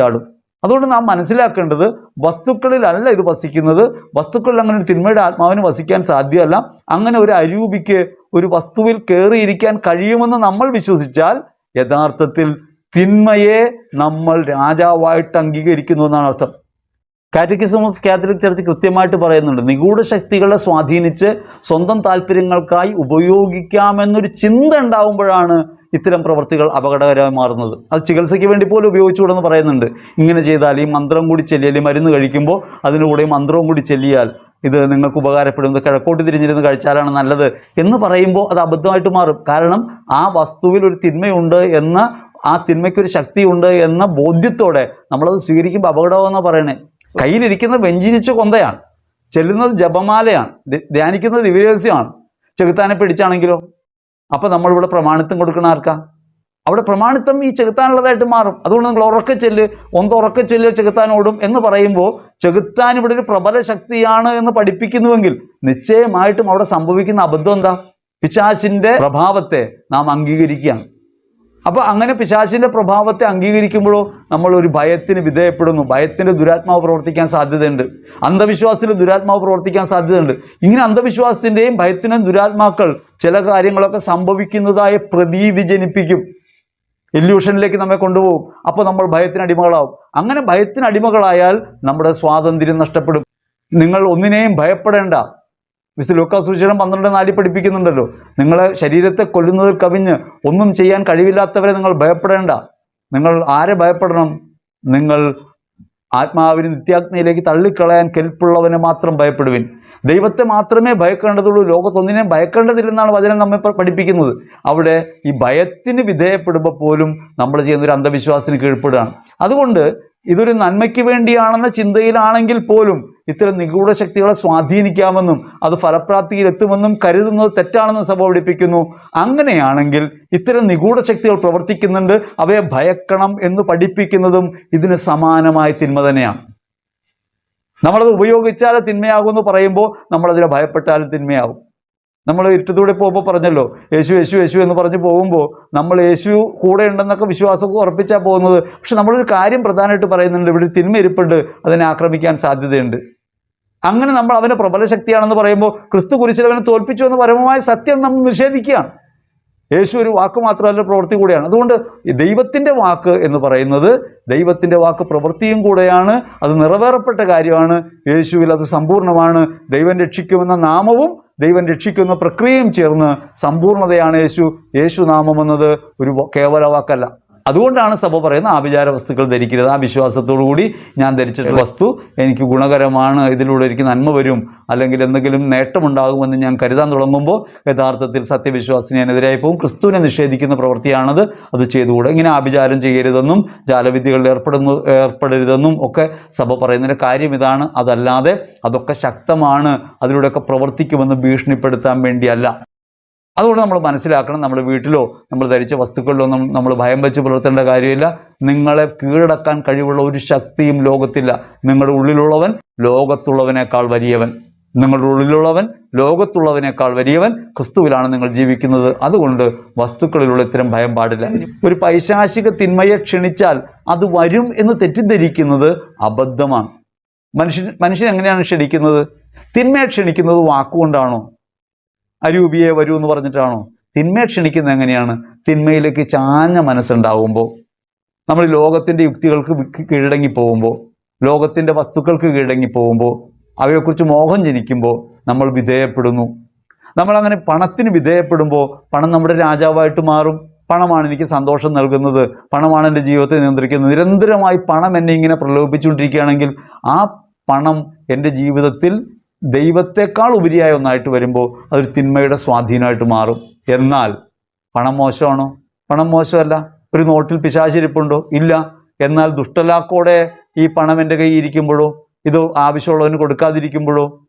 അതുകൊണ്ട് നാം മനസ്സിലാക്കേണ്ടത് വസ്തുക്കളിലല്ല ഇത് വസിക്കുന്നത്. വസ്തുക്കളിൽ അങ്ങനെ ഒരു തിന്മയുടെ ആത്മാവിന് വസിക്കാൻ സാധ്യമല്ല. അങ്ങനെ ഒരു അരൂപിക്ക് ഒരു വസ്തുവിൽ കയറിയിരിക്കാൻ കഴിയുമെന്ന് നമ്മൾ വിശ്വസിച്ചാൽ യഥാർത്ഥത്തിൽ തിന്മയെ നമ്മൾ രാജാവായിട്ട് അംഗീകരിക്കുന്നു എന്നാണ് അർത്ഥം. കാറ്റഗിസം ഓഫ് കാത്തലിക് ചർച്ച് കൃത്യമായിട്ട് പറയുന്നുണ്ട്. നിഗൂഢ ശക്തികളെ സ്വാധീനിച്ച് സ്വന്തം താല്പര്യങ്ങൾക്കായി ഉപയോഗിക്കാമെന്നൊരു ചിന്ത ഉണ്ടാവുമ്പോഴാണ് ഇത്തരം പ്രവൃത്തികൾ അപകടകരമായി മാറുന്നത്. അത് ചികിത്സയ്ക്ക് വേണ്ടി പോലും ഉപയോഗിച്ചുകൂടെന്ന് പറയുന്നുണ്ട്. ഇങ്ങനെ ചെയ്താൽ ഈ മന്ത്രം കൂടി ചെല്ലിയാൽ ഈ മരുന്ന് കഴിക്കുമ്പോൾ അതിന്റെ ഈ മന്ത്രവും കൂടി ചെല്ലിയാൽ ഇത് നിങ്ങൾക്ക് ഉപകാരപ്പെടുന്നത് കിഴക്കോട്ട് തിരിഞ്ഞിരുന്ന് കഴിച്ചാലാണ് നല്ലത് എന്ന് പറയുമ്പോൾ അത് അബദ്ധമായിട്ട് മാറും. കാരണം ആ വസ്തുവിൽ ഒരു തിന്മയുണ്ട് എന്ന ആ തിന്മയ്ക്കൊരു ശക്തിയുണ്ട് എന്ന ബോധ്യത്തോടെ നമ്മളത് സ്വീകരിക്കുമ്പോൾ അപകടമെന്നാണ് പറയണേ കയ്യിലിരിക്കുന്ന വെഞ്ചിരിച്ച കൊന്തയാണ്. ചെല്ലുന്നത് ജപമാലയാണ്. ധ്യ- ധ്യാനിക്കുന്നത് ദിവ്യരഹസ്യമാണ്. ചെകുത്താനെ പിടിച്ചാണെങ്കിലോ? അപ്പോൾ നമ്മളിവിടെ പ്രമാണിത്വം കൊടുക്കണ ആർക്കാ? അവിടെ പ്രമാണിത്വം ഈ ചെകുത്താനുള്ളതായിട്ട് മാറും. അതുകൊണ്ട് നിങ്ങൾ ഉറക്കെ ചെല്ല്. ഒന്ന് ഉറക്കെ ചെല്ല് ചെകുത്താനോടും എന്ന് പറയുമ്പോൾ ചെകുത്താൻ ഇവിടെ ഒരു പ്രബല ശക്തിയാണ് എന്ന് പഠിപ്പിക്കുന്നുവെങ്കിൽ നിശ്ചയമായിട്ടും അവിടെ സംഭവിക്കുന്ന അബദ്ധം എന്താ? പിശാചിന്റെ പ്രഭാവത്തെ നാം അംഗീകരിക്കുകയാണ്. അപ്പോൾ അങ്ങനെ പിശാചിന്റെ പ്രഭാവത്തെ അംഗീകരിക്കുമ്പോഴോ നമ്മൾ ഒരു ഭയത്തിന് വിധേയപ്പെടുന്നു. ഭയത്തിന്റെ ദുരാത്മാവ് പ്രവർത്തിക്കാൻ സാധ്യതയുണ്ട്. അന്ധവിശ്വാസത്തിന് ദുരാത്മാവ് പ്രവർത്തിക്കാൻ സാധ്യതയുണ്ട്. ഇങ്ങനെ അന്ധവിശ്വാസത്തിന്റെയും ഭയത്തിന്റെയും ദുരാത്മാക്കൾ ചില കാര്യങ്ങളൊക്കെ സംഭവിക്കുന്നതായ പ്രതീതി ജനിപ്പിക്കും ഇല്യൂഷനിലേക്ക് നമ്മെ കൊണ്ടുപോകും. അപ്പോൾ നമ്മൾ ഭയത്തിന് അടിമകളാവും. അങ്ങനെ ഭയത്തിന് അടിമകളായാൽ നമ്മുടെ സ്വാതന്ത്ര്യം നഷ്ടപ്പെടും. നിങ്ങൾ ഒന്നിനെയും ഭയപ്പെടേണ്ട. വിശു ലൂക്കാ സുശീലം പന്ത്രണ്ട് നാലിൽ പഠിപ്പിക്കുന്നുണ്ടല്ലോ. നിങ്ങൾ ശരീരത്തെ കൊല്ലുന്നതിൽ കവിഞ്ഞ് ഒന്നും ചെയ്യാൻ കഴിവില്ലാത്തവരെ നിങ്ങൾ ഭയപ്പെടേണ്ട. നിങ്ങൾ ആരെ ഭയപ്പെടണം? നിങ്ങൾ ആത്മാവിന് നിത്യാഗ്നിയിലേക്ക് തള്ളിക്കളയാൻ കെൽപ്പുള്ളവനെ മാത്രം ഭയപ്പെടുവിൻ. ദൈവത്തെ മാത്രമേ ഭയക്കേണ്ടതുള്ളൂ. ലോകത്തൊന്നിനെയും ഭയക്കേണ്ടതില്ലെന്നാണ് വചനം നമ്മെ പഠിപ്പിക്കുന്നത്. അവിടെ ഈ ഭയത്തിന് വിധേയപ്പെടുമ്പോൾ പോലും നമ്മൾ ചെയ്യുന്ന ഒരു അന്ധവിശ്വാസത്തിന് കീഴ്പ്പെടുകയാണ്. അതുകൊണ്ട് ഇതൊരു നന്മയ്ക്ക് വേണ്ടിയാണെന്ന ചിന്തയിലാണെങ്കിൽ പോലും ഇത്തരം നിഗൂഢ ശക്തികളെ സ്വാധീനിക്കാമെന്നും അത് ഫലപ്രാപ്തിയിൽ എത്തുമെന്നും കരുതുന്നത് തെറ്റാണെന്ന് സഭ പഠിപ്പിക്കുന്നു അങ്ങനെയാണെങ്കിൽ ഇത്തരം നിഗൂഢ ശക്തികൾ പ്രവർത്തിക്കുന്നുണ്ട് അവയെ ഭയക്കണം എന്ന് പഠിപ്പിക്കുന്നതും ഇതിന് സമാനമായ തിന്മ തന്നെയാണ്. നമ്മളത് ഉപയോഗിച്ചാൽ തിന്മയാകും എന്ന് പറയുമ്പോൾ നമ്മളതിനെ ഭയപ്പെട്ടാലും തിന്മയാകും. നമ്മൾ ഇരുട്ടത്തൂടെ പോകുമ്പോൾ പറഞ്ഞല്ലോ യേശു യേശു യേശു എന്ന് പറഞ്ഞ് പോകുമ്പോൾ നമ്മൾ യേശു കൂടെ ഉണ്ടെന്നൊക്കെ വിശ്വാസം ഉറപ്പിച്ചാൽ പോകുന്നത്. പക്ഷെ നമ്മളൊരു കാര്യം പ്രധാനമായിട്ട് പറയുന്നുണ്ട് ഇവിടെ തിന്മ ഇരിപ്പുണ്ട് അതിനെ ആക്രമിക്കാൻ സാധ്യതയുണ്ട്. അങ്ങനെ നമ്മൾ അവന് പ്രബല ശക്തിയാണെന്ന് പറയുമ്പോൾ ക്രിസ്തു കുരിശിൽ അവനെ തോൽപ്പിച്ചു എന്ന് പരമമായ സത്യം നമ്മൾ നിഷേധിക്കുകയാണ്. യേശു ഒരു വാക്ക് മാത്രമല്ല പ്രവൃത്തി കൂടെയാണ്. അതുകൊണ്ട് ദൈവത്തിന്റെ വാക്ക് എന്ന് പറയുന്നത് ദൈവത്തിന്റെ വാക്ക് പ്രവൃത്തിയും കൂടെയാണ് അത് നിറവേറപ്പെട്ട കാര്യമാണ്. യേശുവിൽ അത് സമ്പൂർണമാണ് ദൈവം രക്ഷിക്കുമെന്ന നാമവും ദൈവം രക്ഷിക്കുന്ന പ്രക്രിയയും ചേർന്ന് സമ്പൂർണതയാണ് യേശു. യേശു നാമം എന്നത് ഒരു കേവല വാക്കല്ല. അതുകൊണ്ടാണ് സഭ പറയുന്നത് ആഭിചാര വസ്തുക്കൾ ധരിക്കരുത് ആ വിശ്വാസത്തോടു കൂടി ഞാൻ ധരിച്ചിട്ടുള്ള വസ്തു എനിക്ക് ഗുണകരമാണ് ഇതിലൂടെ എനിക്ക് നന്മ വരും അല്ലെങ്കിൽ എന്തെങ്കിലും നേട്ടമുണ്ടാകുമെന്ന് ഞാൻ കരുതാൻ തുടങ്ങുമ്പോൾ യഥാർത്ഥത്തിൽ സത്യവിശ്വാസത്തിന് ഞാൻ എതിരായി പോകും ക്രിസ്തുവിനെ നിഷേധിക്കുന്ന പ്രവൃത്തിയാണത് അത് ചെയ്തുകൂടെ? ഇങ്ങനെ ആഭിചാരം ചെയ്യരുതെന്നും ജാലവിദ്യകളിൽ ഏർപ്പെടുന്നു ഏർപ്പെടരുതെന്നും ഒക്കെ സഭ പറയുന്നതിന്റെ കാര്യം ഇതാണ്. അതല്ലാതെ അതൊക്കെ ശക്തമാണ് അതിലൂടെയൊക്കെ പ്രവർത്തിക്കുമെന്ന് ഭീഷണിപ്പെടുത്താൻ വേണ്ടിയല്ല. അതുകൊണ്ട് നമ്മൾ മനസ്സിലാക്കണം നമ്മൾ വീട്ടിലോ നമ്മൾ ധരിച്ച വസ്തുക്കളിലോ നമ്മൾ ഭയം വെച്ച് പുലർത്തേണ്ട കാര്യമില്ല. നിങ്ങളെ കീഴടക്കാൻ കഴിവുള്ള ഒരു ശക്തിയും ലോകത്തില്ല. നിങ്ങളുടെ ഉള്ളിലുള്ളവൻ ലോകത്തുള്ളവനേക്കാൾ വലിയവൻ. നിങ്ങളുടെ ഉള്ളിലുള്ളവൻ ലോകത്തുള്ളവനേക്കാൾ വലിയവൻ ക്രിസ്തുവിലാണ് നിങ്ങൾ ജീവിക്കുന്നത്. അതുകൊണ്ട് വസ്തുക്കളിലുള്ള ഇത്തരം ഭയം പാടില്ല. ഒരു പൈശാചിക തിന്മയെ ക്ഷണിച്ചാൽ അത് വരും എന്ന് തെറ്റിദ്ധരിക്കുന്നത് അബദ്ധമാണ്. മനുഷ്യൻ മനുഷ്യൻ എങ്ങനെയാണ് ക്ഷണിക്കുന്നത്? തിന്മയെ ക്ഷണിക്കുന്നത് വാക്കുകൊണ്ടാണോ? അരൂപിയെ വരൂ എന്ന് പറഞ്ഞിട്ടാണോ? തിന്മയെ ക്ഷണിക്കുന്നത് എങ്ങനെയാണ്? തിന്മയിലേക്ക് ചാഞ്ഞ മനസ്സുണ്ടാവുമ്പോൾ നമ്മൾ ലോകത്തിന്റെ യുക്തികൾക്ക് കീഴടങ്ങി പോകുമ്പോൾ ലോകത്തിന്റെ വസ്തുക്കൾക്ക് കീഴടങ്ങി പോകുമ്പോൾ അവയെക്കുറിച്ച് മോഹം ജനിക്കുമ്പോൾ നമ്മൾ വിധേയപ്പെടുന്നു. നമ്മളങ്ങനെ പണത്തിന് വിധേയപ്പെടുമ്പോൾ പണം നമ്മുടെ രാജാവായിട്ട് മാറും. പണമാണ് എനിക്ക് സന്തോഷം നൽകുന്നത്. പണമാണ് എന്റെ ജീവിതത്തെ നിയന്ത്രിക്കുന്നത്. നിരന്തരമായി പണം എന്നെ ഇങ്ങനെ പ്രലോഭിപ്പിച്ചുകൊണ്ടിരിക്കുകയാണെങ്കിൽ ആ പണം എന്റെ ജീവിതത്തിൽ ദൈവത്തെക്കാൾ ഉപരിയായ ഒന്നായിട്ട് വരുമ്പോൾ അതൊരു തിന്മയുടെ സ്വാധീനമായിട്ട് മാറും. എന്നാൽ പണം മോശമാണോ? പണം മോശമല്ല. ഒരു നോട്ടിൽ പിശാചിരിപ്പുണ്ടോ? ഇല്ല. എന്നാൽ ദുഷ്ടലാക്കോടെ ഈ പണം എന്റെ കയ്യിൽ ഇരിക്കുമ്പോഴോ ഇത് ആവശ്യമുള്ളവന് കൊടുക്കാതിരിക്കുമ്പോഴോ?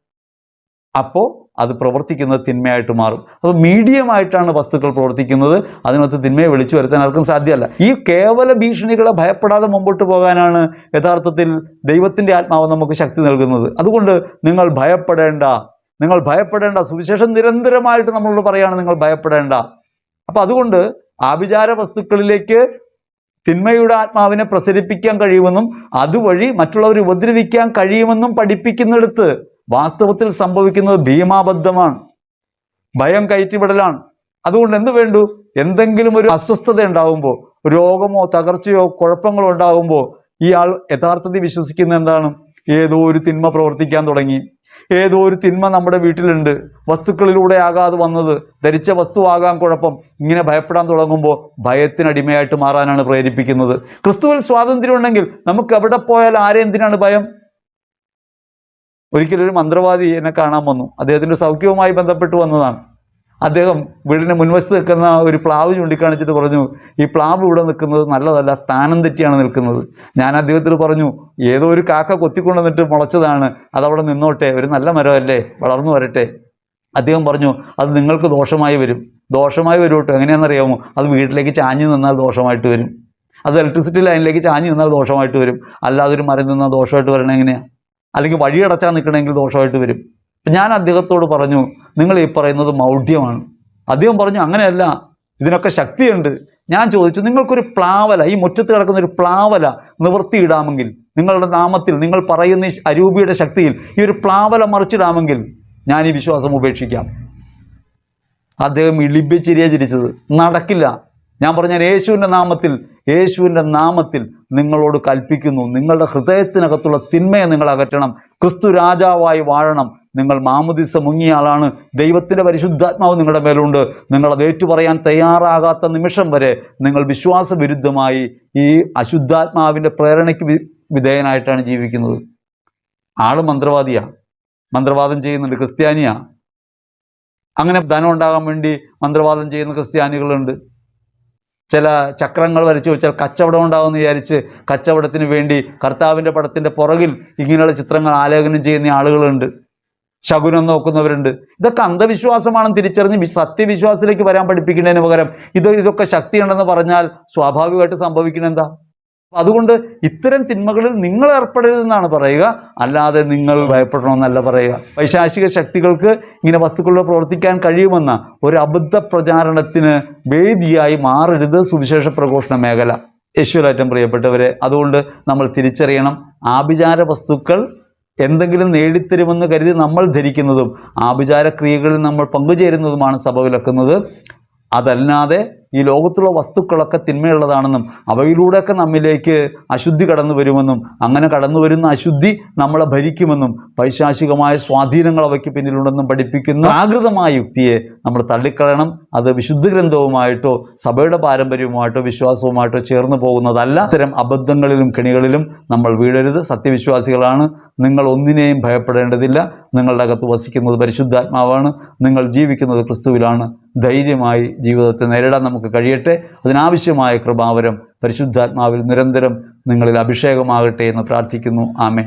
അപ്പോൾ അത് പ്രവർത്തിക്കുന്നത് തിന്മയായിട്ട് മാറും. അപ്പോൾ മീഡിയമായിട്ടാണ് വസ്തുക്കൾ പ്രവർത്തിക്കുന്നത്. അതിനകത്ത് തിന്മയെ വിളിച്ചു വരുത്താൻ ആർക്കും സാധ്യമല്ല. ഈ കേവല ഭീഷണികളെ ഭയപ്പെടാതെ മുമ്പോട്ട് പോകാനാണ് യഥാർത്ഥത്തിൽ ദൈവത്തിന്റെ ആത്മാവ് നമുക്ക് ശക്തി നൽകുന്നത്. അതുകൊണ്ട് നിങ്ങൾ ഭയപ്പെടേണ്ട. നിങ്ങൾ ഭയപ്പെടേണ്ട. സുവിശേഷം നിരന്തരമായിട്ട് നമ്മളോട് പറയുകയാണ് നിങ്ങൾ ഭയപ്പെടേണ്ട. അപ്പം അതുകൊണ്ട് ആഭിചാര വസ്തുക്കളിലേക്ക് തിന്മയുടെ ആത്മാവിനെ പ്രസരിപ്പിക്കാൻ കഴിയുമെന്നും അതുവഴി മറ്റുള്ളവർ ഉപദ്രവിക്കാൻ കഴിയുമെന്നും പഠിപ്പിക്കുന്നിടത്ത് വാസ്തവത്തിൽ സംഭവിക്കുന്നത് ഭീമാബദ്ധമാണ്. ഭയം കയറ്റിവിടലാണ്. അതുകൊണ്ട് എന്ത് വേണ്ടു? എന്തെങ്കിലും ഒരു അസ്വസ്ഥത ഉണ്ടാകുമ്പോൾ രോഗമോ തകർച്ചയോ കുഴപ്പങ്ങളോ ഉണ്ടാകുമ്പോൾ ഇയാൾ യഥാർത്ഥത്തിൽ വിശ്വസിക്കുന്ന എന്താണ്? ഏതോ ഒരു തിന്മ പ്രവർത്തിക്കാൻ തുടങ്ങി. ഏതോ ഒരു തിന്മ നമ്മുടെ വീട്ടിലുണ്ട്. വസ്തുക്കളിലൂടെ ആകാതെ വന്നത്. ധരിച്ച വസ്തു ആകാൻ കുഴപ്പം. ഇങ്ങനെ ഭയപ്പെടാൻ തുടങ്ങുമ്പോൾ ഭയത്തിനടിമയായിട്ട് മാറാനാണ് പ്രേരിപ്പിക്കുന്നത്. ക്രിസ്തുവിൽ സ്വാതന്ത്ര്യം ഉണ്ടെങ്കിൽ നമുക്ക് എവിടെ പോയാൽ ആരെ എന്തിനാണ് ഭയം? ഒരിക്കലും ഒരു മന്ത്രവാദി എന്നെ കാണാൻ വന്നു. അദ്ദേഹത്തിന്റെ സൗഖ്യവുമായി ബന്ധപ്പെട്ട് വന്നതാണ്. അദ്ദേഹം വീടിന് മുൻവശത്ത് നിൽക്കുന്ന ഒരു പ്ലാവ് ചൂണ്ടിക്കാണിച്ചിട്ട് പറഞ്ഞു ഈ പ്ലാവ് ഇവിടെ നിൽക്കുന്നത് നല്ലതല്ല സ്ഥാനം തെറ്റിയാണ് നിൽക്കുന്നത്. ഞാൻ അദ്ദേഹത്തിൽ പറഞ്ഞു ഏതോ ഒരു കാക്ക കൊത്തിക്കൊണ്ടുവന്നിട്ട് മുളച്ചതാണ് അതവിടെ നിന്നോട്ടെ ഒരു നല്ല മരമല്ലേ വളർന്നു വരട്ടെ. അദ്ദേഹം പറഞ്ഞു അത് നിങ്ങൾക്ക് ദോഷമായി വരും. ദോഷമായി വരും കേട്ടോ എങ്ങനെയാണെന്നറിയാമോ? അത് വീട്ടിലേക്ക് ചാഞ്ഞു നിന്നാൽ ദോഷമായിട്ട് വരും. അത് ഇലക്ട്രിസിറ്റി ലൈനിലേക്ക് ചാഞ്ഞു നിന്നാൽ ദോഷമായിട്ട് വരും. അല്ലാതെ ഒരു മരം നിന്നാൽ ദോഷമായിട്ട് വരണം എങ്ങനെയാണ് അല്ലെങ്കിൽ വഴിയടച്ചാൽ നിൽക്കണമെങ്കിൽ ദോഷമായിട്ട് വരും. അപ്പം ഞാൻ അദ്ദേഹത്തോട് പറഞ്ഞു നിങ്ങൾ ഈ പറയുന്നത് മൗഢ്യമാണ്. അദ്ദേഹം പറഞ്ഞു അങ്ങനെയല്ല ഇതിനൊക്കെ ശക്തിയുണ്ട്. ഞാൻ ചോദിച്ചു നിങ്ങൾക്കൊരു പ്ലാവല ഈ മുറ്റത്ത് കിടക്കുന്ന ഒരു പ്ലാവല നിവർത്തിയിടാമെങ്കിൽ നിങ്ങളുടെ നാമത്തിൽ നിങ്ങൾ പറയുന്ന ഈ അരൂപിയുടെ ശക്തിയിൽ ഈ ഒരു പ്ലാവല മറിച്ചിടാമെങ്കിൽ ഞാൻ ഈ വിശ്വാസം ഉപേക്ഷിക്കാം. അദ്ദേഹം ഇളിപ്പിച്ചിരിയ ചിരിച്ചത്. നടക്കില്ല. ഞാൻ പറഞ്ഞ യേശുവിന്റെ നാമത്തിൽ യേശുവിന്റെ നാമത്തിൽ നിങ്ങളോട് കൽപ്പിക്കുന്നു. നിങ്ങളുടെ ഹൃദയത്തിനകത്തുള്ള തിന്മയെ നിങ്ങൾ അകറ്റണം. ക്രിസ്തു രാജാവായി വാഴണം. നിങ്ങൾ മാമുദിസ മുങ്ങിയ ആളാണ്. ദൈവത്തിന്റെ പരിശുദ്ധാത്മാവ് നിങ്ങളുടെ മേലുണ്ട്. നിങ്ങളത് ഏറ്റുപറയാൻ തയ്യാറാകാത്ത നിമിഷം വരെ നിങ്ങൾ വിശ്വാസവിരുദ്ധമായി ഈ അശുദ്ധാത്മാവിന്റെ പ്രേരണയ്ക്ക് വിധേയനായിട്ടാണ് ജീവിക്കുന്നത്. ആൾ മന്ത്രവാദിയാ. മന്ത്രവാദം ചെയ്യുന്നുണ്ട്. ക്രിസ്ത്യാനിയാ. അങ്ങനെ ധനം ഉണ്ടാകാൻ വേണ്ടി മന്ത്രവാദം ചെയ്യുന്ന ക്രിസ്ത്യാനികളുണ്ട്. ചില ചക്രങ്ങൾ വരച്ചു വെച്ചാൽ കച്ചവടം ഉണ്ടാവുമെന്ന് വിചാരിച്ച് കച്ചവടത്തിന് വേണ്ടി കർത്താവിന്റെ പടത്തിന്റെ പുറകിൽ ഇങ്ങനെയുള്ള ചിത്രങ്ങൾ ആലേഖനം ചെയ്യുന്ന ആളുകളുണ്ട്. ശകുനം നോക്കുന്നവരുണ്ട്. ഇതൊക്കെ അന്ധവിശ്വാസമാണെന്ന് തിരിച്ചറിഞ്ഞ് സത്യവിശ്വാസത്തിലേക്ക് വരാൻ പഠിപ്പിക്കുന്നതിന് പകരം ഇത് ഇതൊക്കെ ശക്തിയുണ്ടെന്ന് പറഞ്ഞാൽ സ്വാഭാവികമായിട്ട് അപ്പൊ അതുകൊണ്ട് ഇത്തരം തിന്മകളിൽ നിങ്ങൾ ഏർപ്പെടരുതെന്നാണ് പറയുക. അല്ലാതെ നിങ്ങൾ ഭയപ്പെടണമെന്നല്ല പറയുക. വൈശാശിക ശക്തികൾക്ക് ഇങ്ങനെ വസ്തുക്കളിൽ പ്രവർത്തിക്കാൻ കഴിയുമെന്ന ഒരു അബദ്ധ പ്രചാരണത്തിന് വേദിയായി മാറരുത് സുവിശേഷ പ്രഘോഷണ മേഖല. യേശുവിലേറ്റം പ്രിയപ്പെട്ടവരെ അതുകൊണ്ട് നമ്മൾ തിരിച്ചറിയണം ആഭിചാര വസ്തുക്കൾ എന്തെങ്കിലും നേടിത്തരുമെന്ന് കരുതി നമ്മൾ ധരിക്കുന്നതും ആഭിചാര ക്രിയകളിൽ നമ്മൾ പങ്കുചേരുന്നതുമാണ് സഭ വിലക്കുന്നത്. അതല്ലാതെ ഈ ലോകത്തുള്ള വസ്തുക്കളൊക്കെ തിന്മയുള്ളതാണെന്നും അവയിലൂടെയൊക്കെ നമ്മിലേക്ക് അശുദ്ധി കടന്നു വരുമെന്നും അങ്ങനെ കടന്നു വരുന്ന അശുദ്ധി നമ്മളെ ഭരിക്കുമെന്നും പൈശാചികമായ സ്വാധീനങ്ങൾ അവയ്ക്ക് പിന്നിലുണ്ടെന്നും പഠിപ്പിക്കുന്ന പ്രാകൃതമായ യുക്തിയെ നമ്മൾ തള്ളിക്കളയണം. അത് വിശുദ്ധ ഗ്രന്ഥവുമായിട്ടോ സഭയുടെ പാരമ്പര്യവുമായിട്ടോ വിശ്വാസവുമായിട്ടോ ചേർന്ന് പോകുന്നതല്ല. അത്തരം അബദ്ധങ്ങളിലും കെണികളിലും നമ്മൾ വീഴരുത്. സത്യവിശ്വാസികളാണ്. നിങ്ങൾ ഒന്നിനെയും ഭയപ്പെടേണ്ടതില്ല. നിങ്ങളുടെ അകത്ത് വസിക്കുന്നത് പരിശുദ്ധാത്മാവാണ്. നിങ്ങൾ ജീവിക്കുന്നത് ക്രിസ്തുവിലാണ്. ധൈര്യമായി ജീവിതത്തെ നേരിടാൻ നമുക്ക് കഴിയട്ടെ. അതിനാവശ്യമായ കൃപാവരം പരിശുദ്ധാത്മാവിൽ നിരന്തരം നിങ്ങളിൽ അഭിഷേകമാകട്ടെ എന്ന് പ്രാർത്ഥിക്കുന്നു. ആമേൻ.